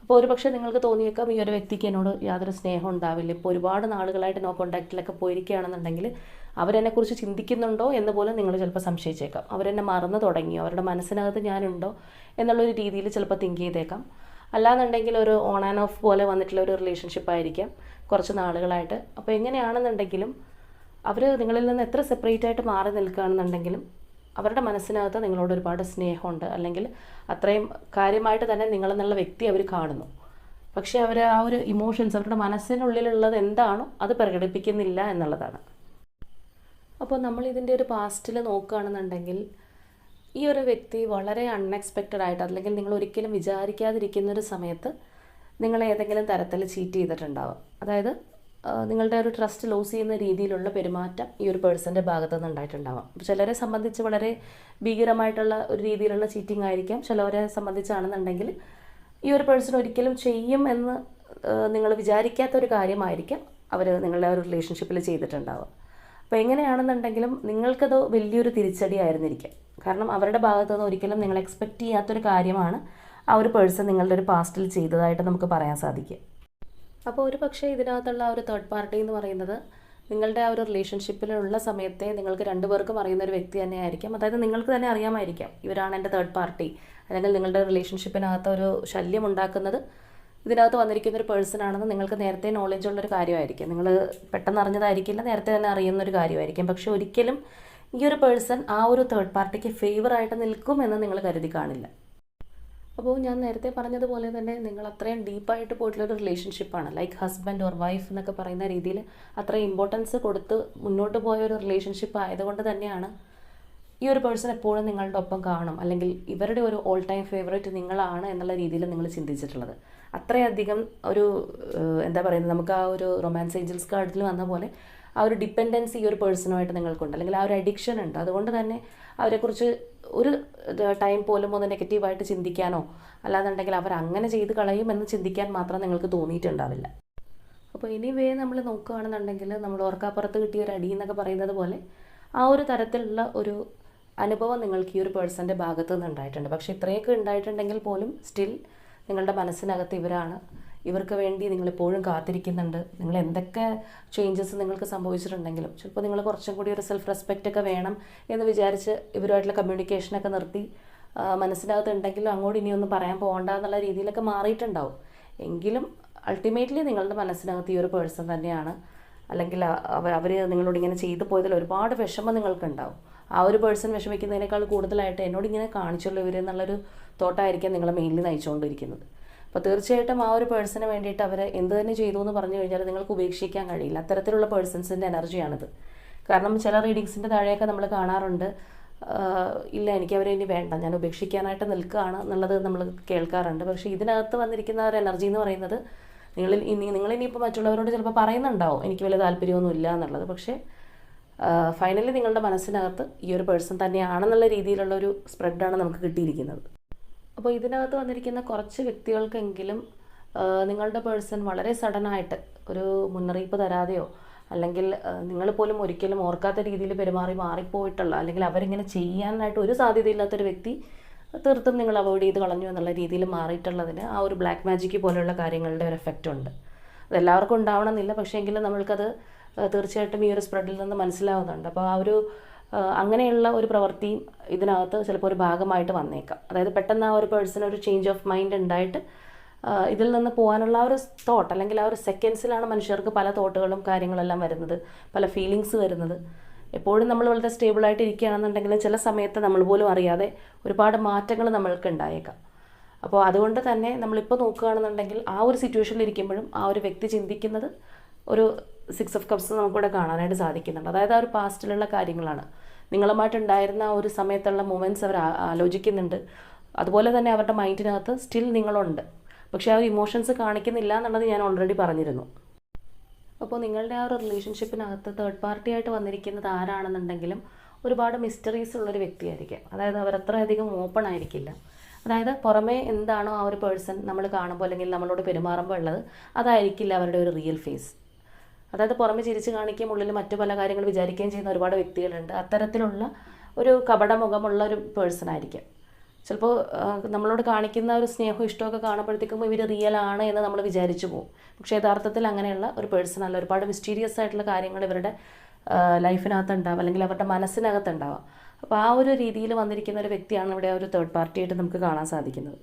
അപ്പോൾ ഒരു പക്ഷേ നിങ്ങൾക്ക് തോന്നിയേക്കാം ഈ ഒരു വ്യക്തിക്ക് എന്നോട് യാതൊരു സ്നേഹം ഉണ്ടാവില്ല. ഇപ്പോൾ ഒരുപാട് നാളുകളായിട്ട് നോ കോണ്ടാക്റ്റിലൊക്കെ പോയിരിക്കുകയാണെന്നുണ്ടെങ്കിൽ അവരെന്നെക്കുറിച്ച് ചിന്തിക്കുന്നുണ്ടോ എന്ന് പോലും നിങ്ങൾ ചിലപ്പോൾ സംശയിച്ചേക്കാം. അവരെന്നെ മറന്നു തുടങ്ങിയോ? അവരുടെ മനസ്സിനകത്ത് ഞാനുണ്ടോ എന്നുള്ളൊരു രീതിയിൽ ചിലപ്പോൾ തിങ്ക് ചെയ്തേക്കാം. അല്ലാന്നുണ്ടെങ്കിൽ ഒരു ഓൺ ആൻഡ് ഓഫ് പോലെ വന്നിട്ടുള്ള ഒരു റിലേഷൻഷിപ്പ് ആയിരിക്കാം കുറച്ച് നാളുകളായിട്ട്. അപ്പോൾ എങ്ങനെയാണെന്നുണ്ടെങ്കിലും അവർ നിങ്ങളിൽ നിന്ന് എത്ര സെപ്പറേറ്റ് ആയിട്ട് മാറി നിൽക്കുകയാണെന്നുണ്ടെങ്കിലും അവരുടെ മനസ്സിനകത്ത് നിങ്ങളോട് ഒരുപാട് സ്നേഹമുണ്ട്. അല്ലെങ്കിൽ അത്രയും കാര്യമായിട്ട് തന്നെ നിങ്ങളെന്നുള്ള വ്യക്തി അവർ കാണുന്നു. പക്ഷേ അവർ ആ ഒരു ഇമോഷൻസ് അവരുടെ മനസ്സിനുള്ളിലുള്ളത് എന്താണോ അത് പ്രകടിപ്പിക്കുന്നില്ല എന്നുള്ളതാണ്. അപ്പോൾ നമ്മൾ ഇതിന്റെ ഒരു പാസ്റ്റിൽ നോക്കുകയാണെന്നുണ്ടെങ്കിൽ ഈ ഒരു വ്യക്തി വളരെ അൺഎക്സ്പെക്റ്റഡ് ആയിട്ട് അല്ലെങ്കിൽ നിങ്ങൾ ഒരിക്കലും വിചാരിക്കാതിരിക്കുന്ന ഒരു സമയത്ത് നിങ്ങൾ ഏതെങ്കിലും തരത്തിൽ ചീറ്റ് ചെയ്തിട്ടുണ്ടാവും. അതായത് നിങ്ങളുടെ ഒരു ട്രസ്റ്റ് ലോസ് ചെയ്യുന്ന രീതിയിലുള്ള പെരുമാറ്റം ഈ ഒരു പേഴ്സന്റെ ഭാഗത്തു നിന്ന് ഉണ്ടായിട്ടുണ്ടാവാം. ചിലരെ സംബന്ധിച്ച് വളരെ ഭീകരമായിട്ടുള്ള ഒരു രീതിയിലുള്ള ചീറ്റിംഗ് ആയിരിക്കാം. ചിലവരെ സംബന്ധിച്ചാണെന്നുണ്ടെങ്കിൽ ഈ ഒരു പേഴ്സൺ ഒരിക്കലും ചെയ്യും എന്ന് നിങ്ങൾ വിചാരിക്കാത്ത ഒരു കാര്യമായിരിക്കാം അവർ നിങ്ങളുടെ ഒരു റിലേഷൻഷിപ്പിൽ ചെയ്തിട്ടുണ്ടാവുക. അപ്പോൾ എങ്ങനെയാണെന്നുണ്ടെങ്കിലും നിങ്ങൾക്കത് വലിയൊരു തിരിച്ചടി ആയിരുന്നിരിക്കാം. കാരണം അവരുടെ ഭാഗത്തു നിന്ന് ഒരിക്കലും നിങ്ങൾ എക്സ്പെക്റ്റ് ചെയ്യാത്തൊരു കാര്യമാണ് ആ ഒരു പേഴ്സൺ നിങ്ങളുടെ ഒരു പാസ്റ്റിൽ ചെയ്തതായിട്ട് നമുക്ക് പറയാൻ സാധിക്കും അപ്പോൾ ഒരു പക്ഷേ ഇതിനകത്തുള്ള ഒരു തേർഡ് പാർട്ടി എന്ന് പറയുന്നത് നിങ്ങളുടെ ആ ഒരു റിലേഷൻഷിപ്പിലുള്ള സമയത്തെ നിങ്ങൾക്ക് രണ്ടുപേർക്കും അറിയുന്ന ഒരു വ്യക്തി തന്നെ ആയിരിക്കാം. അതായത് നിങ്ങൾക്ക് തന്നെ അറിയാമായിരിക്കാം ഇവരാണ് എന്റെ തേർഡ് പാർട്ടി അല്ലെങ്കിൽ നിങ്ങളുടെ റിലേഷൻഷിപ്പിനകത്ത് ഒരു ശല്യം ഉണ്ടാക്കുന്നത് ഇതിനകത്ത് വന്നിരിക്കുന്ന ഒരു പേഴ്സൺ ആണെന്ന് നിങ്ങൾക്ക് നേരത്തെ നോളജ് ഉള്ളൊരു കാര്യമായിരിക്കും. നിങ്ങൾ പെട്ടെന്ന് അറിഞ്ഞതായിരിക്കില്ല നേരത്തെ തന്നെ അറിയുന്ന ഒരു കാര്യമായിരിക്കും. പക്ഷെ ഒരിക്കലും ഈ ഒരു പേഴ്സൺ ആ ഒരു തേർഡ് പാർട്ടിക്ക് ഫേവറായിട്ട് നിൽക്കുമെന്ന് നിങ്ങൾ കരുതി കാണില്ല. അപ്പോൾ ഞാൻ നേരത്തെ പറഞ്ഞതുപോലെ തന്നെ നിങ്ങൾ അത്രയും ഡീപ്പായിട്ട് പോയിട്ടുള്ളൊരു റിലേഷൻഷിപ്പാണ് ലൈക്ക് ഹസ്ബൻഡ് ഓർ വൈഫ് എന്നൊക്കെ പറയുന്ന രീതിയിൽ അത്രയും ഇമ്പോർട്ടൻസ് കൊടുത്ത് മുന്നോട്ട് പോയ ഒരു റിലേഷൻഷിപ്പ് ആയതുകൊണ്ട് തന്നെയാണ് ഈ ഒരു പേഴ്സൺ എപ്പോഴും നിങ്ങളുടെ ഒപ്പം കാണും. അല്ലെങ്കിൽ ഇവരുടെ ഒരു ഓൾ ടൈം ഫേവറേറ്റ് നിങ്ങളാണ് എന്നുള്ള രീതിയിൽ നിങ്ങൾ ചിന്തിച്ചിട്ടുള്ളത്. അത്രയധികം ഒരു എന്താ പറയുന്നത് നമുക്ക് ആ ഒരു റൊമാൻസ് ഏഞ്ചൽസ് കാർഡിൽ വന്ന പോലെ ആ ഒരു ഡിപ്പെൻഡൻസി ഈ ഒരു പേഴ്സണുമായിട്ട് നിങ്ങൾക്കുണ്ട്. അല്ലെങ്കിൽ ആ ഒരു അഡിക്ഷൻ ഉണ്ട്. അതുകൊണ്ട് തന്നെ അവരെക്കുറിച്ച് ഒരു ടൈം പോലും ഒന്ന് നെഗറ്റീവായിട്ട് ചിന്തിക്കാനോ അല്ലാന്നുണ്ടെങ്കിൽ അവർ അങ്ങനെ ചെയ്ത് കളയുമെന്ന് ചിന്തിക്കാൻ മാത്രം നിങ്ങൾക്ക് തോന്നിയിട്ടുണ്ടാവില്ല. അപ്പോൾ എനിവേ നമ്മൾ നോക്കുകയാണെന്നുണ്ടെങ്കിൽ നമ്മൾ ഓർക്കാപ്പുറത്ത് കിട്ടിയ ഒരു അടി എന്നൊക്കെ പറയുന്നത് പോലെ ആ ഒരു തരത്തിലുള്ള ഒരു അനുഭവം നിങ്ങൾക്ക് ഈ ഒരു പേഴ്സന്റെ ഭാഗത്തു നിന്ന് ഉണ്ടായിട്ടുണ്ട് പക്ഷേ ഇത്രയൊക്കെ ഉണ്ടായിട്ടുണ്ടെങ്കിൽ പോലും സ്റ്റിൽ നിങ്ങളുടെ മനസ്സിനകത്ത് ഇവരാണ്. ഇവർക്ക് വേണ്ടി നിങ്ങൾ എപ്പോഴും കാത്തിരിക്കുന്നുണ്ട്. നിങ്ങൾ എന്തൊക്കെ ചേഞ്ചസ് നിങ്ങൾക്ക് സംഭവിച്ചിട്ടുണ്ടെങ്കിലും ചിലപ്പോൾ നിങ്ങൾ കുറച്ചും കൂടി ഒരു സെൽഫ് റെസ്പെക്റ്റ് ഒക്കെ വേണം എന്ന് വിചാരിച്ച് ഇവരുമായിട്ടുള്ള കമ്മ്യൂണിക്കേഷനൊക്കെ നിർത്തി മനസ്സിനകത്ത് ഉണ്ടെങ്കിലും അങ്ങോട്ട് ഇനിയൊന്നും പറയാൻ പോകണ്ട എന്നുള്ള രീതിയിലൊക്കെ മാറിയിട്ടുണ്ടാവും. എങ്കിലും അൾട്ടിമേറ്റ്ലി നിങ്ങളുടെ മനസ്സിനകത്ത് ഈ ഒരു പേഴ്സൺ തന്നെയാണ്. അല്ലെങ്കിൽ അവർ നിങ്ങളോട് ഇങ്ങനെ ചെയ്തു പോയതിൽ ഒരുപാട് വിഷമം നിങ്ങൾക്കുണ്ടാവും. ആ ഒരു പേഴ്സൺ വിഷമിക്കുന്നതിനേക്കാൾ കൂടുതലായിട്ട് എന്നോട് ഇങ്ങനെ കാണിച്ചുള്ളൂ ഇവർ എന്നുള്ളൊരു തോട്ടായിരിക്കാം നിങ്ങളെ മെയിൻലി നയിച്ചുകൊണ്ടിരിക്കുന്നത്. അപ്പോൾ തീർച്ചയായിട്ടും ആ ഒരു പേഴ്സണിന് വേണ്ടിയിട്ട് അവർ എന്ത് തന്നെ ചെയ്തു എന്ന് പറഞ്ഞു കഴിഞ്ഞാൽ നിങ്ങൾക്ക് ഉപേക്ഷിക്കാൻ കഴിയില്ല. അത്തരത്തിലുള്ള പേഴ്സൺസിന്റെ എനർജിയാണിത്. കാരണം ചില റീഡിങ്സിന്റെ താഴെയൊക്കെ നമ്മൾ കാണാറുണ്ട്. ഇല്ല എനിക്ക് അവരെ ഇനി വേണ്ട. ഞാൻ ഉപേക്ഷിക്കാനായിട്ട് നിൽക്കുകയാണ് എന്നുള്ളത് നമ്മൾ കേൾക്കാറുണ്ട്. പക്ഷേ ഇതിനകത്ത് വന്നിരിക്കുന്ന ഒരു എനർജി എന്ന് പറയുന്നത് നിങ്ങളിൽ ഇനി നിങ്ങളിനിയിപ്പോൾ മറ്റുള്ളവരോട് ചിലപ്പോൾ പറയുന്നുണ്ടാവും എനിക്ക് വലിയ താല്പര്യമൊന്നുമില്ല എന്നുള്ളത്. പക്ഷേ ഫൈനലി നിങ്ങളുടെ മനസ്സിനകത്ത് ഈ ഒരു പേഴ്സൺ തന്നെയാണെന്നുള്ള രീതിയിലുള്ള ഒരു സ്പ്രെഡാണ് നമുക്ക് കിട്ടിയിരിക്കുന്നത്. അപ്പോൾ ഇതിനകത്ത് വന്നിരിക്കുന്ന കുറച്ച് വ്യക്തികൾക്കെങ്കിലും നിങ്ങളുടെ പേഴ്സൺ വളരെ സഡനായിട്ട് ഒരു മുന്നറിയിപ്പ് തരാതെയോ അല്ലെങ്കിൽ നിങ്ങൾ പോലും ഒരിക്കലും ഓർക്കാത്ത രീതിയിൽ പെരുമാറി മാറിപ്പോയിട്ടുള്ള അല്ലെങ്കിൽ അവരിങ്ങനെ ചെയ്യാനായിട്ട് ഒരു സാധ്യതയില്ലാത്തൊരു വ്യക്തി തീർത്തും നിങ്ങൾ അവോയ്ഡ് ചെയ്ത് കളഞ്ഞു എന്നുള്ള രീതിയിൽ മാറിയിട്ടുള്ളതിന് ആ ഒരു ബ്ലാക്ക് മാജിക് പോലെയുള്ള കാര്യങ്ങളുടെ ഒരു എഫക്റ്റ് ഉണ്ട്. അതെല്ലാവർക്കും ഉണ്ടാവണമെന്നില്ല പക്ഷേ എങ്കിലും നമ്മൾക്കത് തീർച്ചയായിട്ടും ഈ ഒരു സ്പ്രെഡിൽ നിന്ന് മനസ്സിലാവുന്നുണ്ട്. അപ്പോൾ ആ ഒരു അങ്ങനെയുള്ള ഒരു പ്രവൃത്തിയും ഇതിനകത്ത് ചിലപ്പോൾ ഒരു ഭാഗമായിട്ട് വന്നേക്കാം. അതായത് പെട്ടെന്ന് ആ ഒരു പേഴ്സൺ ഒരു ചേഞ്ച് ഓഫ് മൈൻഡ് ഉണ്ടായിട്ട് ഇതിൽ നിന്ന് പോകാനുള്ള ആ ഒരു തോട്ട് അല്ലെങ്കിൽ ആ ഒരു സെക്കൻഡ്സിലാണ് മനുഷ്യർക്ക് പല തോട്ടുകളും കാര്യങ്ങളെല്ലാം വരുന്നത് പല ഫീലിങ്സ് വരുന്നത്. എപ്പോഴും നമ്മൾ വളരെ സ്റ്റേബിളായിട്ട് ഇരിക്കുകയാണെന്നുണ്ടെങ്കിലും ചില സമയത്ത് നമ്മൾ പോലും അറിയാതെ ഒരുപാട് മാറ്റങ്ങൾ നമ്മൾക്ക് ഉണ്ടായേക്കാം. അപ്പോൾ അതുകൊണ്ട് തന്നെ നമ്മളിപ്പോൾ നോക്കുകയാണെന്നുണ്ടെങ്കിൽ ആ ഒരു സിറ്റുവേഷനിൽ ഇരിക്കുമ്പോഴും ആ ഒരു വ്യക്തി ചിന്തിക്കുന്നത് ഒരു സിക്സ് ഓഫ് കപ്സ് നമുക്കിവിടെ കാണാനായിട്ട് സാധിക്കുന്നുണ്ട്. അതായത് ആ ഒരു പാസ്റ്റിലുള്ള കാര്യങ്ങളാണ്. നിങ്ങളുമായിട്ടുണ്ടായിരുന്ന ആ ഒരു സമയത്തുള്ള മൂമെന്റ്സ് അവർ ആലോചിക്കുന്നുണ്ട്. അതുപോലെ തന്നെ അവരുടെ മൈൻഡിനകത്ത് സ്റ്റിൽ നിങ്ങളുണ്ട്. പക്ഷേ ആ ഒരു ഇമോഷൻസ് കാണിക്കുന്നില്ല എന്നുള്ളത് ഞാൻ ഓൾറെഡി പറഞ്ഞിരുന്നു. അപ്പോൾ നിങ്ങളുടെ ആ ഒരു റിലേഷൻഷിപ്പിനകത്ത് തേർഡ് പാർട്ടി ആയിട്ട് വന്നിരിക്കുന്നത് ആരാണെന്നുണ്ടെങ്കിലും ഒരുപാട് മിസ്റ്ററീസ് ഉള്ളൊരു വ്യക്തിയായിരിക്കും. അതായത് അവർ അത്രയധികം ഓപ്പൺ ആയിരിക്കില്ല. അതായത് പുറമേ എന്താണോ ആ ഒരു പേഴ്സൺ നമ്മൾ കാണുമ്പോൾ അല്ലെങ്കിൽ നമ്മളോട് പെരുമാറുമ്പോൾ ഉള്ളത് അതായിരിക്കില്ല അവരുടെ ഒരു റിയൽ ഫേസ് അതായത് പുറമെ ചിരിച്ച് കാണിക്കുകയും ഉള്ളിൽ മറ്റു പല കാര്യങ്ങൾ വിചാരിക്കുകയും ചെയ്യുന്ന ഒരുപാട് വ്യക്തികളുണ്ട്. അത്തരത്തിലുള്ള ഒരു കപടമുഖമുള്ള ഒരു പേഴ്സൺ ആയിരിക്കാം. ചിലപ്പോൾ നമ്മളോട് കാണിക്കുന്ന ഒരു സ്നേഹവും ഇഷ്ടമൊക്കെ കാണുമ്പോഴത്തേക്കും ഇവർ റിയൽ ആണ് എന്ന് നമ്മൾ വിചാരിച്ചു പോകും പക്ഷേ യഥാർത്ഥത്തിൽ അങ്ങനെയുള്ള ഒരു പേഴ്സൺ അല്ല. ഒരുപാട് മിസ്റ്റീരിയസ് ആയിട്ടുള്ള കാര്യങ്ങൾ ഇവരുടെ ലൈഫിനകത്ത് ഉണ്ടാവും. അല്ലെങ്കിൽ അവരുടെ മനസ്സിനകത്ത് ഉണ്ടാവാം. അപ്പോൾ ആ ഒരു രീതിയിൽ വന്നിരിക്കുന്ന ഒരു വ്യക്തിയാണ് ഇവിടെ ഒരു തേർഡ് പാർട്ടി ആയിട്ട് നമുക്ക് കാണാൻ സാധിക്കുന്നത്.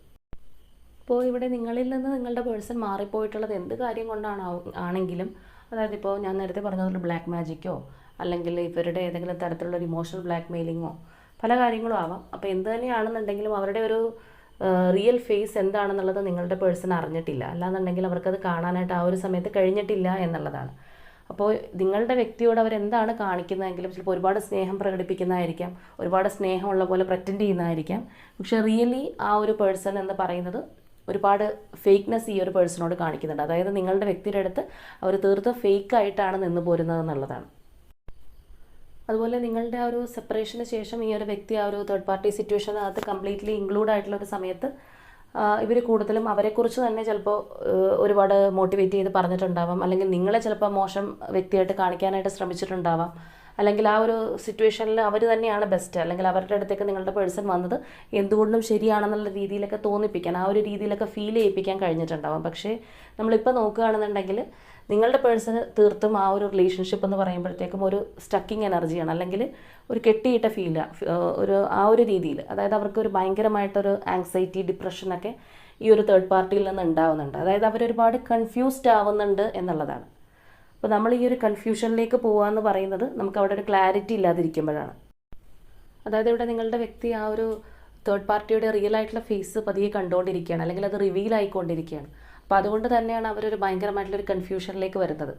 അപ്പോൾ ഇവിടെ നിങ്ങളിൽ നിന്ന് നിങ്ങളുടെ പേഴ്സൺ മാറിപ്പോയിട്ടുള്ളത് എന്ത് കാര്യം കൊണ്ടാണ് ആണെങ്കിലും അതായത് ഇപ്പോൾ ഞാൻ നേരത്തെ പറഞ്ഞതുപോലെ ബ്ലാക്ക് മാജിക്കോ അല്ലെങ്കിൽ ഇവരുടെ ഏതെങ്കിലും തരത്തിലുള്ള ഒരു ഇമോഷണൽ ബ്ലാക്ക് മെയിലിങ്ങോ പല കാര്യങ്ങളും ആവാം. അപ്പോൾ എന്ത് തന്നെയാണെന്നുണ്ടെങ്കിലും അവരുടെ ഒരു റിയൽ ഫേസ് എന്താണെന്നുള്ളത് നിങ്ങളുടെ പേഴ്സൺ അറിഞ്ഞിട്ടില്ല. അല്ലാന്നുണ്ടെങ്കിൽ അവർക്കത് കാണാനായിട്ട് ആ ഒരു സമയത്ത് കഴിഞ്ഞിട്ടില്ല എന്നുള്ളതാണ്. അപ്പോൾ നിങ്ങളുടെ വ്യക്തിയോട് അവരെന്താണ് കാണിക്കുന്നതെങ്കിലും ചിലപ്പോൾ ഒരുപാട് സ്നേഹം പ്രകടിപ്പിക്കുന്നതായിരിക്കാം ഒരുപാട് സ്നേഹമുള്ള പോലെ പ്രറ്റൻഡ് ചെയ്യുന്നതായിരിക്കാം. പക്ഷെ റിയലി ആ ഒരു പേഴ്സൺ എന്ന് പറയുന്നത് ഒരുപാട് ഫേക്ക്നെസ് ഈ ഒരു പേഴ്സണോട് കാണിക്കുന്നുണ്ട്. അതായത് നിങ്ങളുടെ വ്യക്തിയുടെ അടുത്ത് അവർ തീർത്തും ഫേക്ക് ആയിട്ടാണ് നിന്ന് പോരുന്നത് എന്നുള്ളതാണ്. അതുപോലെ നിങ്ങളുടെ ആ ഒരു സെപ്പറേഷന് ശേഷം ഈ ഒരു വ്യക്തി ആ ഒരു തേർഡ് പാർട്ടി സിറ്റുവേഷനകത്ത് കംപ്ലീറ്റ്ലി ഇൻക്ലൂഡ് ആയിട്ടുള്ള ഒരു സമയത്ത് ഇവർ കൂടുതലും അവരെക്കുറിച്ച് തന്നെ ചിലപ്പോൾ ഒരുപാട് മോട്ടിവേറ്റ് ചെയ്ത് പറഞ്ഞിട്ടുണ്ടാവാം. അല്ലെങ്കിൽ നിങ്ങളെ ചിലപ്പോൾ മോശം വ്യക്തിയായിട്ട് കാണിക്കാനായിട്ട് ശ്രമിച്ചിട്ടുണ്ടാവാം. അല്ലെങ്കിൽ ആ ഒരു സിറ്റുവേഷനിൽ അവർ തന്നെയാണ് ബെസ്റ്റ് അല്ലെങ്കിൽ അവരുടെ അടുത്തേക്ക് നിങ്ങളുടെ പേഴ്സൺ വന്നത് എന്തുകൊണ്ടും ശരിയാണെന്നുള്ള രീതിയിലൊക്കെ തോന്നിപ്പിക്കാൻ ആ ഒരു രീതിയിലൊക്കെ ഫീൽ ചെയ്യിപ്പിക്കാൻ കഴിഞ്ഞിട്ടുണ്ടാവാം. പക്ഷേ നമ്മളിപ്പോൾ നോക്കുകയാണെന്നുണ്ടെങ്കിൽ നിങ്ങളുടെ പേഴ്സണ് തീർത്തും ആ ഒരു റിലേഷൻഷിപ്പ് എന്ന് പറയുമ്പോഴത്തേക്കും ഒരു സ്റ്റക്കിങ് എനർജിയാണ് അല്ലെങ്കിൽ ഒരു കെട്ടിയിട്ട ഫീലാണ് ഒരു ആ ഒരു രീതിയിൽ. അതായത് അവർക്ക് ഒരു ഭയങ്കരമായിട്ടൊരു ആങ്സൈറ്റി ഡിപ്രഷനൊക്കെ ഈ ഒരു തേർഡ് പാർട്ടിയിൽ നിന്ന് ഉണ്ടാവുന്നുണ്ട്. അതായത് അവരൊരുപാട് കൺഫ്യൂസ്ഡ് ആവുന്നുണ്ട് എന്നുള്ളതാണ്. അപ്പോൾ നമ്മൾ ഈ ഒരു കൺഫ്യൂഷനിലേക്ക് പോകാമെന്ന് പറയുന്നത് നമുക്ക് അവിടെ ഒരു ക്ലാരിറ്റി ഇല്ലാതിരിക്കുമ്പോഴാണ്. അതായത് ഇവിടെ നിങ്ങളുടെ വ്യക്തി ആ ഒരു തേർഡ് പാർട്ടിയുടെ റിയൽ ആയിട്ടുള്ള ഫേസ് പതിയെ കണ്ടുകൊണ്ടിരിക്കുകയാണ് അല്ലെങ്കിൽ അത് റിവീൽ ആയിക്കൊണ്ടിരിക്കുകയാണ്. അപ്പോൾ അതുകൊണ്ട് തന്നെയാണ് അവരൊരു ഭയങ്കരമായിട്ടുള്ളൊരു കൺഫ്യൂഷനിലേക്ക് വരുന്നത്.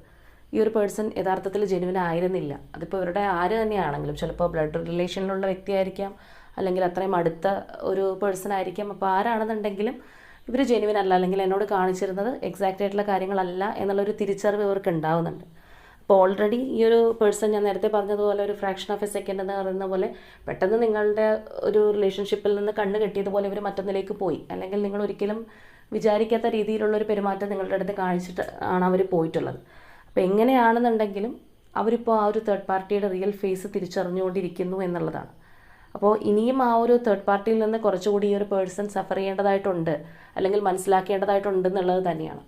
ഈ ഒരു പേഴ്സൺ യഥാർത്ഥത്തിൽ ജെനുവിൻ ആയിരുന്നില്ല. അതിപ്പോൾ ഇവരുടെ ആര് തന്നെയാണെങ്കിലും ചിലപ്പോൾ ബ്ലഡ് റിലേഷനിലുള്ള വ്യക്തിയായിരിക്കാം അല്ലെങ്കിൽ അത്രയും അടുത്ത ഒരു പേഴ്സൺ ആയിരിക്കാം. അപ്പോൾ ആരാണെന്നുണ്ടെങ്കിലും ഇവർ ജെനുവിൻ അല്ല അല്ലെങ്കിൽ എന്നോട് കാണിച്ചിരുന്നത് എക്സാക്റ്റ് ആയിട്ടുള്ള കാര്യങ്ങളല്ല എന്നുള്ളൊരു തിരിച്ചറിവ് ഇവർക്ക് ഉണ്ടാവുന്നുണ്ട്. അപ്പോൾ ഓൾറെഡി ഈ ഒരു പേഴ്സൺ ഞാൻ നേരത്തെ പറഞ്ഞതുപോലെ ഒരു ഫ്രാക്ഷൻ ഓഫ് എ സെക്കൻഡ് എന്ന് പറയുന്ന പോലെ പെട്ടെന്ന് നിങ്ങളുടെ ഒരു റിലേഷൻഷിപ്പിൽ നിന്ന് കണ്ണ് കെട്ടിയതുപോലെ ഇവർ മറ്റൊന്നിലേക്ക് പോയി. അല്ലെങ്കിൽ നിങ്ങൾ ഒരിക്കലും വിചാരിക്കാത്ത രീതിയിലുള്ള ഒരു പെരുമാറ്റം നിങ്ങളുടെ അടുത്ത് കാണിച്ചിട്ട് ആണ് അവർ പോയിട്ടുള്ളത്. അപ്പോൾ എങ്ങനെയാണെന്നുണ്ടെങ്കിലും അവരിപ്പോൾ ആ ഒരു തേർഡ് പാർട്ടിയുടെ റിയൽ ഫേസ് തിരിച്ചറിഞ്ഞുകൊണ്ടിരിക്കുന്നു എന്നുള്ളതാണ്. അപ്പോൾ ഇനിയും ആ ഒരു തേർഡ് പാർട്ടിയിൽ നിന്ന് കുറച്ചുകൂടി ഈ ഒരു പേഴ്സൺ സഫർ ചെയ്യേണ്ടതായിട്ടുണ്ട് അല്ലെങ്കിൽ മനസ്സിലാക്കേണ്ടതായിട്ടുണ്ട് എന്നുള്ളത് തന്നെയാണ്.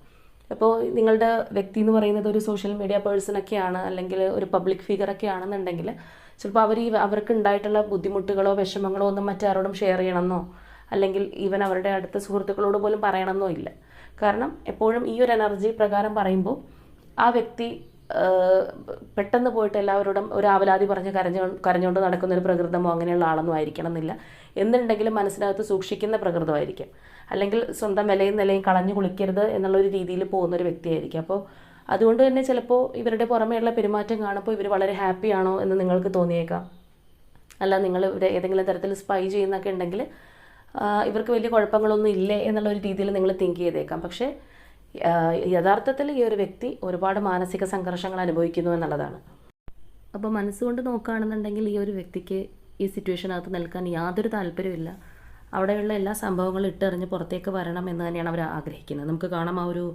അപ്പോൾ നിങ്ങളുടെ വ്യക്തി എന്ന് പറയുന്നത് ഒരു സോഷ്യൽ മീഡിയ പേഴ്സൺ ഒക്കെയാണ് അല്ലെങ്കിൽ ഒരു പബ്ലിക് ഫിഗർ ഒക്കെ ആണെന്നുണ്ടെങ്കിൽ ചിലപ്പോൾ അവർ ഈ അവർക്ക് ഉണ്ടായിട്ടുള്ള ബുദ്ധിമുട്ടുകളോ വിഷമങ്ങളോ ഒന്നും മറ്റാരോടും ഷെയർ ചെയ്യണമെന്നോ അല്ലെങ്കിൽ ഈവൻ അവരുടെ അടുത്ത സുഹൃത്തുക്കളോട് പോലും പറയണമെന്നോ ഇല്ല. കാരണം എപ്പോഴും ഈ ഒരു എനർജി പ്രകാരം പറയുമ്പോൾ ആ വ്യക്തി പെട്ടെന്ന് പോയിട്ട് എല്ലാവരോടും ഒരു ആവലാതി പറഞ്ഞ് കരഞ്ഞു കരഞ്ഞുകൊണ്ട് നടക്കുന്ന ഒരു പ്രകൃതമോ അങ്ങനെയുള്ള ആളൊന്നും ആയിരിക്കണം എന്നില്ല എന്തുണ്ടെങ്കിലും മനസ്സിനകത്ത് സൂക്ഷിക്കുന്ന പ്രകൃതമായിരിക്കും. അല്ലെങ്കിൽ സ്വന്തം വിലയും നിലയും കളഞ്ഞു കുളിക്കരുത് എന്നുള്ളൊരു രീതിയിൽ പോകുന്ന ഒരു വ്യക്തിയായിരിക്കും. അപ്പോൾ അതുകൊണ്ട് തന്നെ ചിലപ്പോൾ ഇവരുടെ പുറമേയുള്ള പെരുമാറ്റം കാണുമ്പോൾ ഇവർ വളരെ ഹാപ്പിയാണോ എന്ന് നിങ്ങൾക്ക് തോന്നിയേക്കാം. അല്ല നിങ്ങൾ ഇവരെ ഏതെങ്കിലും തരത്തിൽ സ്പൈ ചെയ്യുന്നൊക്കെ ഉണ്ടെങ്കിൽ ഇവർക്ക് വലിയ കുഴപ്പങ്ങളൊന്നും ഇല്ലേ എന്നുള്ളൊരു രീതിയിൽ നിങ്ങൾ തിങ്ക് ചെയ്തേക്കാം. പക്ഷേ യഥാർത്ഥത്തിൽ ഈ ഒരു വ്യക്തി ഒരുപാട് മാനസിക സംഘർഷങ്ങൾ അനുഭവിക്കുന്നു എന്നുള്ളതാണ്. അപ്പോൾ മനസ്സുകൊണ്ട് നോക്കുകയാണെന്നുണ്ടെങ്കിൽ ഈ ഒരു വ്യക്തിക്ക് ഈ സിറ്റുവേഷനകത്ത് നിൽക്കാൻ യാതൊരു താല്പര്യമില്ല അവിടെയുള്ള എല്ലാ സംഭവങ്ങളും ഇട്ടെറിഞ്ഞ് പുറത്തേക്ക് വരണം എന്ന് തന്നെയാണ് അവർ ആഗ്രഹിക്കുന്നത്. നമുക്ക് കാണാം ആ ഒരു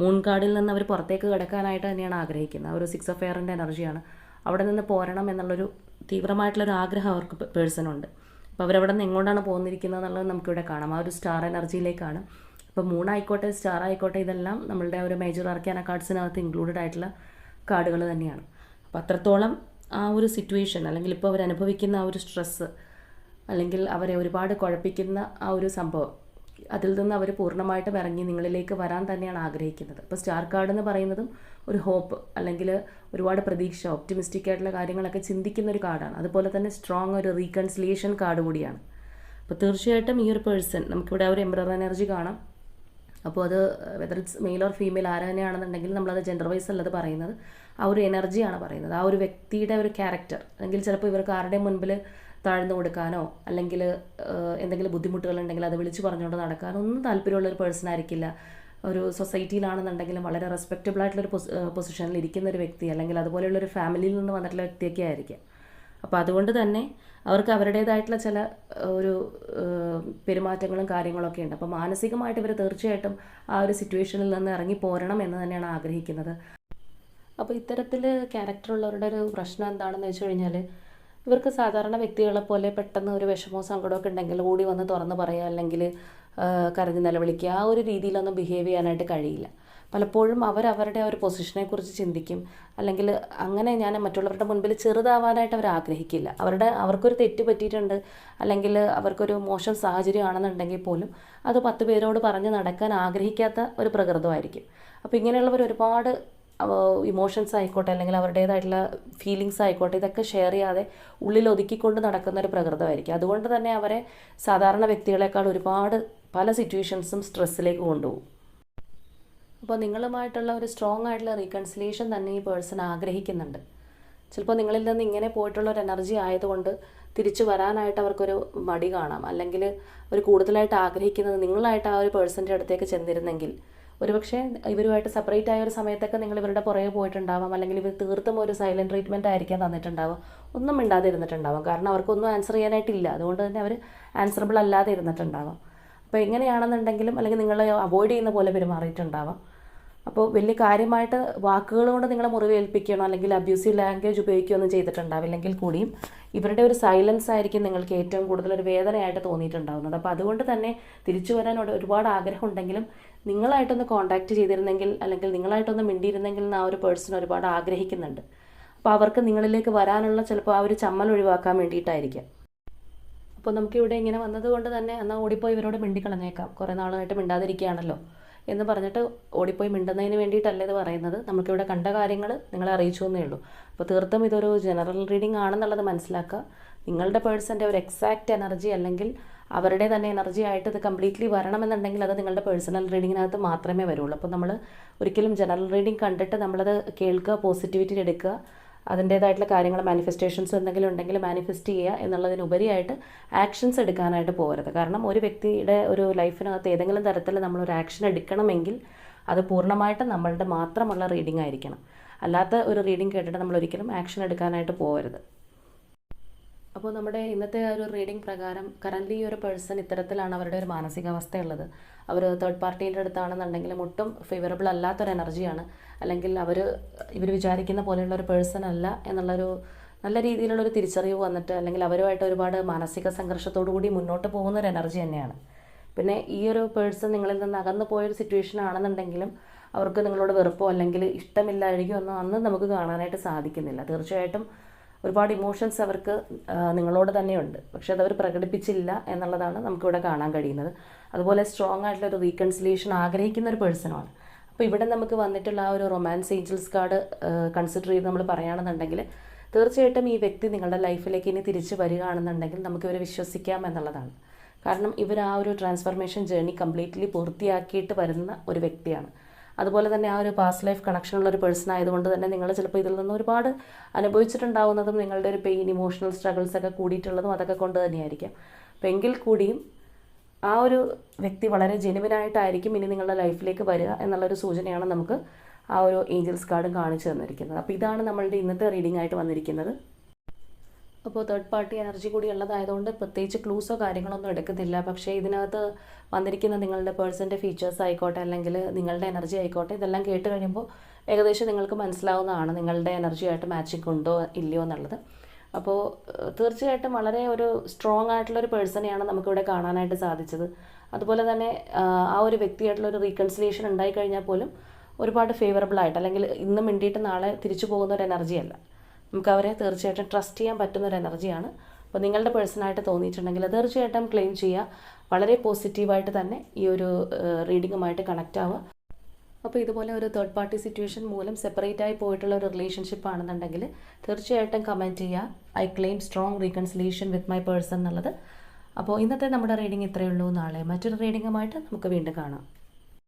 മൂൺ കാർഡിൽ നിന്ന് അവർ പുറത്തേക്ക് കിടക്കാനായിട്ട് തന്നെയാണ് ആഗ്രഹിക്കുന്നത്. ആ ഒരു സിക്സ് ഓഫ് എയറിന്റെ എനർജിയാണ്. അവിടെ നിന്ന് പോരണം എന്നുള്ളൊരു തീവ്രമായിട്ടുള്ളൊരു ആഗ്രഹം അവർക്ക് പേഴ്സണുണ്ട് അപ്പോൾ അവരവിടെ നിന്ന് എങ്ങോട്ടാണ് പോന്നിരിക്കുന്നത് എന്നുള്ളത് നമുക്കിവിടെ കാണാം. ആ ഒരു സ്റ്റാർ എനർജിയിലേക്കാണ് ഇപ്പോൾ മൂണായിക്കോട്ടെ സ്റ്റാർ ആയിക്കോട്ടെ ഇതെല്ലാം നമ്മളുടെ ഒരു മേജർ ആർക്കാന കാർഡ്സിനകത്ത് ഇൻക്ലൂഡഡ് ആയിട്ടുള്ള കാർഡുകൾ തന്നെയാണ്. അപ്പോൾ അത്രത്തോളം ആ ഒരു സിറ്റുവേഷൻ അല്ലെങ്കിൽ ഇപ്പോൾ അവർ അനുഭവിക്കുന്ന ആ ഒരു സ്ട്രെസ്സ് അല്ലെങ്കിൽ അവരെ ഒരുപാട് കുഴപ്പിക്കുന്ന ആ ഒരു സംഭവം അതിൽ നിന്ന് അവർ പൂർണമായിട്ടും ഇറങ്ങി നിങ്ങളിലേക്ക് വരാൻ തന്നെയാണ് ആഗ്രഹിക്കുന്നത്. അപ്പോൾ സ്റ്റാർ കാർഡ് എന്ന് പറയുന്നതും ഒരു ഹോപ്പ് അല്ലെങ്കിൽ ഒരുപാട് പ്രതീക്ഷ ഒപ്റ്റിമിസ്റ്റിക് ആയിട്ടുള്ള കാര്യങ്ങളൊക്കെ ചിന്തിക്കുന്ന ഒരു കാർഡാണ് അതുപോലെ തന്നെ സ്ട്രോങ് ഒരു റീകൺസിലിയേഷൻ കാർഡ് കൂടിയാണ്. അപ്പോൾ തീർച്ചയായിട്ടും ഈ ഒരു പേഴ്സൺ നമുക്കിവിടെ ഒരു എംബ്രർ എനർജി കാണാം. അപ്പോൾ അത് whether it's male or female ആര് തന്നെയാണെന്നുണ്ടെങ്കിൽ നമ്മളത് ജെൻഡർ വൈസ് അല്ലത് പറയുന്നത്. ആ ഒരു എനർജിയാണ് പറയുന്നത്. ആ ഒരു വ്യക്തിയുടെ ഒരു ക്യാരക്ടർ അല്ലെങ്കിൽ ചിലപ്പോൾ ഇവർക്ക് ആരുടെയും മുൻപിൽ താഴ്ന്നു കൊടുക്കാനോ അല്ലെങ്കിൽ എന്തെങ്കിലും ബുദ്ധിമുട്ടുകളുണ്ടെങ്കിൽ അത് വിളിച്ചു പറഞ്ഞുകൊണ്ട് നടക്കാനോ ഒന്നും താല്പര്യമുള്ള ഒരു പേഴ്സൺ ആയിരിക്കില്ല. ഒരു സൊസൈറ്റിയിലാണെന്നുണ്ടെങ്കിലും വളരെ റെസ്പെക്റ്റബിൾ ആയിട്ടുള്ളൊരു പൊസിഷനിൽ ഇരിക്കുന്ന ഒരു വ്യക്തി അല്ലെങ്കിൽ അതുപോലെയുള്ള ഒരു ഫാമിലിയിൽ നിന്ന് വന്നിട്ടുള്ള വ്യക്തിയൊക്കെ ആയിരിക്കാം. അപ്പോൾ അതുകൊണ്ട് തന്നെ അവർക്ക് അവരുടേതായിട്ടുള്ള ചില ഒരു പെരുമാറ്റങ്ങളും കാര്യങ്ങളൊക്കെ ഉണ്ട്. അപ്പോൾ മാനസികമായിട്ട് ഇവർ തീർച്ചയായിട്ടും ആ ഒരു സിറ്റുവേഷനിൽ നിന്ന് ഇറങ്ങി പോരണം എന്ന് തന്നെയാണ് ആഗ്രഹിക്കുന്നത്. അപ്പോൾ ഇത്തരത്തിൽ ക്യാരക്ടറുള്ളവരുടെ ഒരു പ്രശ്നം എന്താണെന്ന് വെച്ച് കഴിഞ്ഞാൽ ഇവർക്ക് സാധാരണ വ്യക്തികളെ പോലെ പെട്ടെന്ന് ഒരു വിഷമോ സങ്കടമൊക്കെ ഉണ്ടെങ്കിൽ ഓടി വന്ന് തുറന്ന് പറയുക അല്ലെങ്കിൽ കരഞ്ഞ് നിലവിളിക്കുക. ആ ഒരു രീതിയിലൊന്നും ബിഹേവ് ചെയ്യാനായിട്ട് കഴിയില്ല. പലപ്പോഴും അവർ ആ ഒരു പൊസിഷനെക്കുറിച്ച് ചിന്തിക്കും. അല്ലെങ്കിൽ അങ്ങനെ ഞാൻ മറ്റുള്ളവരുടെ മുൻപിൽ ചെറുതാവാനായിട്ട് അവർ ആഗ്രഹിക്കില്ല. അവരുടെ അവർക്കൊരു തെറ്റ് പറ്റിയിട്ടുണ്ട്. അല്ലെങ്കിൽ അവർക്കൊരു മോശം സാഹചര്യമാണെന്നുണ്ടെങ്കിൽ പോലും അത് പത്ത് പേരോട് പറഞ്ഞ് നടക്കാൻ ആഗ്രഹിക്കാത്ത ഒരു പ്രകൃതമായിരിക്കും. അപ്പോൾ ഇങ്ങനെയുള്ളവർ ഒരുപാട് ഇമോഷൻസ് ആയിക്കോട്ടെ അല്ലെങ്കിൽ അവരുടേതായിട്ടുള്ള ഫീലിങ്സ് ആയിക്കോട്ടെ ഇതൊക്കെ ഷെയർ ചെയ്യാതെ ഉള്ളിൽ ഒതുക്കിക്കൊണ്ട് നടക്കുന്ന ഒരു പ്രകൃതമായിരിക്കും. അതുകൊണ്ട് തന്നെ അവരെ സാധാരണ വ്യക്തികളെക്കാൾ ഒരുപാട് പല സിറ്റുവേഷൻസും സ്ട്രെസ്സിലേക്ക് കൊണ്ടുപോകും. അപ്പോൾ നിങ്ങളുമായിട്ടുള്ള ഒരു സ്ട്രോങ് ആയിട്ടുള്ള റീകൺസിലിയേഷൻ തന്നെ ഈ പേഴ്സൺ ആഗ്രഹിക്കുന്നുണ്ട്. ചിലപ്പോൾ നിങ്ങളിൽ നിന്ന് ഇങ്ങനെ പോയിട്ടുള്ള ഒരു എനർജി ആയതുകൊണ്ട് തിരിച്ചു വരാനായിട്ട് അവർക്കൊരു മടി കാണാം. അല്ലെങ്കിൽ അവർ കൂടുതലായിട്ട് ആഗ്രഹിക്കുന്നത് നിങ്ങളായിട്ട് ആ ഒരു പേഴ്സന്റെ അടുത്തേക്ക് ചെന്നിരുന്നെങ്കിൽ. ഒരുപക്ഷെ ഇവരുമായിട്ട് സെപ്പറേറ്റ് ആയ ഒരു സമയത്തൊക്കെ നിങ്ങൾ ഇവരുടെ പുറകെ പോയിട്ടുണ്ടാവാം. അല്ലെങ്കിൽ ഇവർ തീർത്തും ഒരു സൈലന്റ് ട്രീറ്റ്മെന്റ് ആയിരിക്കാൻ തന്നിട്ടുണ്ടാവാം. ഒന്നും മിണ്ടാതെ ഇരുന്നിട്ടുണ്ടാവാം. കാരണം അവർക്കൊന്നും ആൻസർ ചെയ്യാനായിട്ടില്ല. അതുകൊണ്ട് തന്നെ അവർ ആൻസറബിൾ അല്ലാതെ ഇരുന്നിട്ടുണ്ടാവാം. അപ്പോൾ എങ്ങനെയാണെന്നുണ്ടെങ്കിലും അല്ലെങ്കിൽ നിങ്ങൾ അവോയ്ഡ് ചെയ്യുന്ന പോലെ പെരുമാറിയിട്ടുണ്ടാവാം. അപ്പോൾ വലിയ കാര്യമായിട്ട് വാക്കുകൾ കൊണ്ട് നിങ്ങളെ മുറിവേൽപ്പിക്കണോ അല്ലെങ്കിൽ അബ്യൂസീവ് ലാംഗ്വേജ് ഉപയോഗിക്കുകയൊന്നും ചെയ്തിട്ടുണ്ടാവില്ലെങ്കിൽ കൂടിയും ഇവരുടെ ഒരു സൈലൻസ് ആയിരിക്കും നിങ്ങൾക്ക് ഏറ്റവും കൂടുതൽ ഒരു വേദനയായിട്ട് തോന്നിയിട്ടുണ്ടാവുന്നത്. അപ്പോൾ അതുകൊണ്ട് തന്നെ തിരിച്ചു വരാൻ ഒരുപാട് ആഗ്രഹം ഉണ്ടെങ്കിലും നിങ്ങളായിട്ടൊന്ന് കോൺടാക്റ്റ് ചെയ്തിരുന്നെങ്കിൽ അല്ലെങ്കിൽ നിങ്ങളായിട്ടൊന്ന് മിണ്ടിയിരുന്നെങ്കിൽ എന്ന് ആ ഒരു പേഴ്സൺ ഒരുപാട് ആഗ്രഹിക്കുന്നുണ്ട്. അപ്പോൾ അവർക്ക് നിങ്ങളിലേക്ക് വരാനുള്ള ചിലപ്പോൾ ആ ഒരു ചമ്മൽ ഒഴിവാക്കാൻ വേണ്ടിയിട്ടായിരിക്കാം. അപ്പോൾ നമുക്കിവിടെ ഇങ്ങനെ വന്നതുകൊണ്ട് തന്നെ എന്നാൽ ഓടിപ്പോയി ഇവരോട് മിണ്ടിക്കളഞ്ഞേക്കാം. കുറേ നാളായിട്ട് മിണ്ടാതിരിക്കുകയാണല്ലോ. എന്ന് പറഞ്ഞിട്ട് ഓടിപ്പോയി മിണ്ടുന്നതിന് വേണ്ടിയിട്ടല്ല ഇത് പറയുന്നത്. നമുക്കിവിടെ കണ്ട കാര്യങ്ങൾ നിങ്ങളെ അറിയിച്ചു എന്നേ ഉള്ളൂ. അപ്പോൾ തീർത്തും ഇതൊരു ജനറൽ റീഡിംഗ് ആണെന്നുള്ളത് മനസ്സിലാക്കുക. നിങ്ങളുടെ പേഴ്സന്റെ ഒരു എക്സാക്റ്റ് എനർജി അല്ലെങ്കിൽ അവരുടെ തന്നെ എനർജി ആയിട്ട് ഇത് കംപ്ലീറ്റ്ലി വരണമെന്നുണ്ടെങ്കിൽ അത് നിങ്ങളുടെ പേഴ്സണൽ റീഡിങ്ങിനകത്ത് മാത്രമേ വരുള്ളൂ. അപ്പോൾ നമ്മൾ ഒരിക്കലും ജനറൽ റീഡിംഗ് കണ്ടിട്ട് നമ്മളത് കേൾക്കുക പോസിറ്റിവിറ്റി എടുക്കുക. അതിന്റേതായിട്ടുള്ള കാര്യങ്ങൾ മാനിഫെസ്റ്റേഷൻസ് എന്തെങ്കിലും ഉണ്ടെങ്കിൽ മാനിഫെസ്റ്റ് ചെയ്യുക എന്നുള്ളതിനുപരിയായിട്ട് ആക്ഷൻസ് എടുക്കാനായിട്ട് പോകരുത്. കാരണം ഒരു വ്യക്തിയുടെ ഒരു ലൈഫിനകത്ത് ഏതെങ്കിലും തരത്തിൽ നമ്മളൊരു ആക്ഷൻ എടുക്കണമെങ്കിൽ അത് പൂർണമായിട്ടും നമ്മളുടെ മാത്രമുള്ള റീഡിംഗ് ആയിരിക്കണം. അല്ലാത്ത ഒരു റീഡിംഗ് കേട്ടിട്ട് നമ്മൾ ഒരിക്കലും ആക്ഷൻ എടുക്കാനായിട്ട് പോകരുത്. അപ്പോൾ നമ്മുടെ ഇന്നത്തെ ഒരു റീഡിംഗ് പ്രകാരം കറന്റ് ഈ ഒരു പേഴ്സൺ ഇത്തരത്തിലാണ് അവരുടെ ഒരു മാനസികാവസ്ഥയുള്ളത്. അവർ തേർഡ് പാർട്ടീന്റെ അടുത്താണെന്നുണ്ടെങ്കിലും ഒട്ടും ഫേവറബിൾ അല്ലാത്തൊരു എനർജിയാണ് അല്ലെങ്കിൽ അവർ ഇവർ വിചാരിക്കുന്ന പോലെയുള്ള ഒരു പേഴ്സൺ അല്ല എന്നുള്ളൊരു നല്ല രീതിയിലുള്ളൊരു തിരിച്ചറിവ് വന്നിട്ട് അല്ലെങ്കിൽ അവരുമായിട്ട് ഒരുപാട് മാനസിക സംഘർഷത്തോടു കൂടി മുന്നോട്ട് പോകുന്ന ഒരു എനർജി തന്നെയാണ്. പിന്നെ ഈ ഒരു പേഴ്സൺ നിങ്ങളിൽ നിന്ന് അകന്നു പോയൊരു സിറ്റുവേഷൻ ആണെന്നുണ്ടെങ്കിലും അവർക്ക് നിങ്ങളോട് വെറുപ്പോ അല്ലെങ്കിൽ ഇഷ്ടമില്ലായിരിക്കും ഒന്നും അന്ന് നമുക്ക് കാണാനായിട്ട് സാധിക്കുന്നില്ല. തീർച്ചയായിട്ടും ഒരുപാട് ഇമോഷൻസ് അവർക്ക് നിങ്ങളോട് തന്നെയുണ്ട്. പക്ഷെ അതവർ പ്രകടിപ്പിച്ചില്ല എന്നുള്ളതാണ് നമുക്കിവിടെ കാണാൻ കഴിയുന്നത്. അതുപോലെ സ്ട്രോങ് ആയിട്ടുള്ള ഒരു റീകൺസിലേഷൻ ആഗ്രഹിക്കുന്ന ഒരു പേഴ്സണാണ് അപ്പോൾ ഇവിടെ നമുക്ക് വന്നിട്ടുള്ള ആ ഒരു റൊമാൻസ് ഏഞ്ചൽസ് കാർഡ് കൺസിഡർ ചെയ്ത് നമ്മൾ പറയുകയാണെന്നുണ്ടെങ്കിൽ തീർച്ചയായിട്ടും ഈ വ്യക്തി നിങ്ങളുടെ ലൈഫിലേക്ക് ഇനി തിരിച്ചു വരികയാണെന്നുണ്ടെങ്കിൽ നമുക്ക് ഇവരെ വിശ്വസിക്കാം എന്നുള്ളതാണ്. കാരണം ഇവർ ആ ഒരു ട്രാൻസ്ഫർമേഷൻ ജേർണി കംപ്ലീറ്റ്ലി പൂർത്തിയാക്കിയിട്ട് വരുന്ന ഒരു വ്യക്തിയാണ്. അതുപോലെ തന്നെ ആ ഒരു പാസ്റ്റ് ലൈഫ് കണക്ഷൻ ഉള്ള ഒരു പേഴ്സൺ ആയതുകൊണ്ട് തന്നെ നിങ്ങൾ ചിലപ്പോൾ ഇതിൽ നിന്ന് ഒരുപാട് അനുഭവിച്ചിട്ടുണ്ടാവുന്നതും നിങ്ങളുടെ ഒരു പെയിൻ ഇമോഷണൽ സ്ട്രഗിൾസ് ഒക്കെ കൂടിയിട്ടുള്ളതും അതൊക്കെ കൊണ്ട് തന്നെയായിരിക്കാം. അപ്പം എങ്കിൽ കൂടിയും ആ ഒരു വ്യക്തി വളരെ ജെനുവിനായിട്ടായിരിക്കും ഇനി നിങ്ങളുടെ ലൈഫിലേക്ക് വരിക എന്നുള്ളൊരു സൂചനയാണ് നമുക്ക് ആ ഒരു ഏഞ്ചൽസ് കാർഡും കാണിച്ചു തന്നിരിക്കുന്നത്. അപ്പോൾ ഇതാണ് നമ്മളുടെ ഇന്നത്തെ റീഡിംഗ് ആയിട്ട് വന്നിരിക്കുന്നത്. അപ്പോൾ തേർഡ് പാർട്ടി എനർജി കൂടി ഉള്ളതായതുകൊണ്ട് പ്രത്യേകിച്ച് ക്ലൂസോ കാര്യങ്ങളൊന്നും എടുക്കുന്നില്ല. പക്ഷേ ഇതിനകത്ത് വന്നിരിക്കുന്ന നിങ്ങളുടെ പേഴ്സന്റെ ഫീച്ചേഴ്സ് ആയിക്കോട്ടെ അല്ലെങ്കിൽ നിങ്ങളുടെ എനർജി ആയിക്കോട്ടെ ഇതെല്ലാം കേട്ട് കഴിയുമ്പോൾ ഏകദേശം നിങ്ങൾക്ക് മനസ്സിലാവുന്നതാണ് നിങ്ങളുടെ എനർജിയായിട്ട് മാച്ചിങ് ഉണ്ടോ ഇല്ലയോ എന്നുള്ളത്. അപ്പോൾ തീർച്ചയായിട്ടും വളരെ ഒരു സ്ട്രോങ് ആയിട്ടുള്ള ഒരു പേഴ്സണെയാണ് നമുക്കിവിടെ കാണാനായിട്ട് സാധിച്ചത്. അതുപോലെ തന്നെ ആ ഒരു വ്യക്തിയായിട്ടുള്ള ഒരു റീകൺസിലിയേഷൻ ഉണ്ടായി കഴിഞ്ഞാൽ പോലും ഒരുപാട് ഫേവറബിൾ ആയിട്ട് അല്ലെങ്കിൽ ഇന്ന് മിണ്ടിയിട്ട് നാളെ തിരിച്ചു പോകുന്ന ഒരു എനർജിയല്ല നമുക്ക് അവരെ തീർച്ചയായിട്ടും ട്രസ്റ്റ് ചെയ്യാൻ പറ്റുന്ന ഒരു എനർജിയാണ്. അപ്പോൾ നിങ്ങളുടെ പേഴ്സണായിട്ട് തോന്നിയിട്ടുണ്ടെങ്കിൽ തീർച്ചയായിട്ടും ക്ലെയിം ചെയ്യുക. വളരെ പോസിറ്റീവായിട്ട് തന്നെ ഈ ഒരു റീഡിങ്ങുമായിട്ട് കണക്റ്റ് ആവുക. അപ്പോൾ ഇതുപോലെ ഒരു തേർഡ് പാർട്ടി സിറ്റുവേഷൻ മൂലം സെപ്പറേറ്റ് ആയി പോയിട്ടുള്ള ഒരു റിലേഷൻഷിപ്പ് ആണെന്നുണ്ടെങ്കിൽ തീർച്ചയായിട്ടും കമന്റ് ചെയ്യുക. I claim strong reconciliation with my person എന്നുള്ളത്. അപ്പോൾ ഇന്നത്തെ നമ്മുടെ റീഡിംഗ് ഇത്രയേ ഉള്ളൂ. നാളെ മറ്റൊരു റീഡിങ്ങുമായിട്ട് നമുക്ക് വീണ്ടും കാണാം.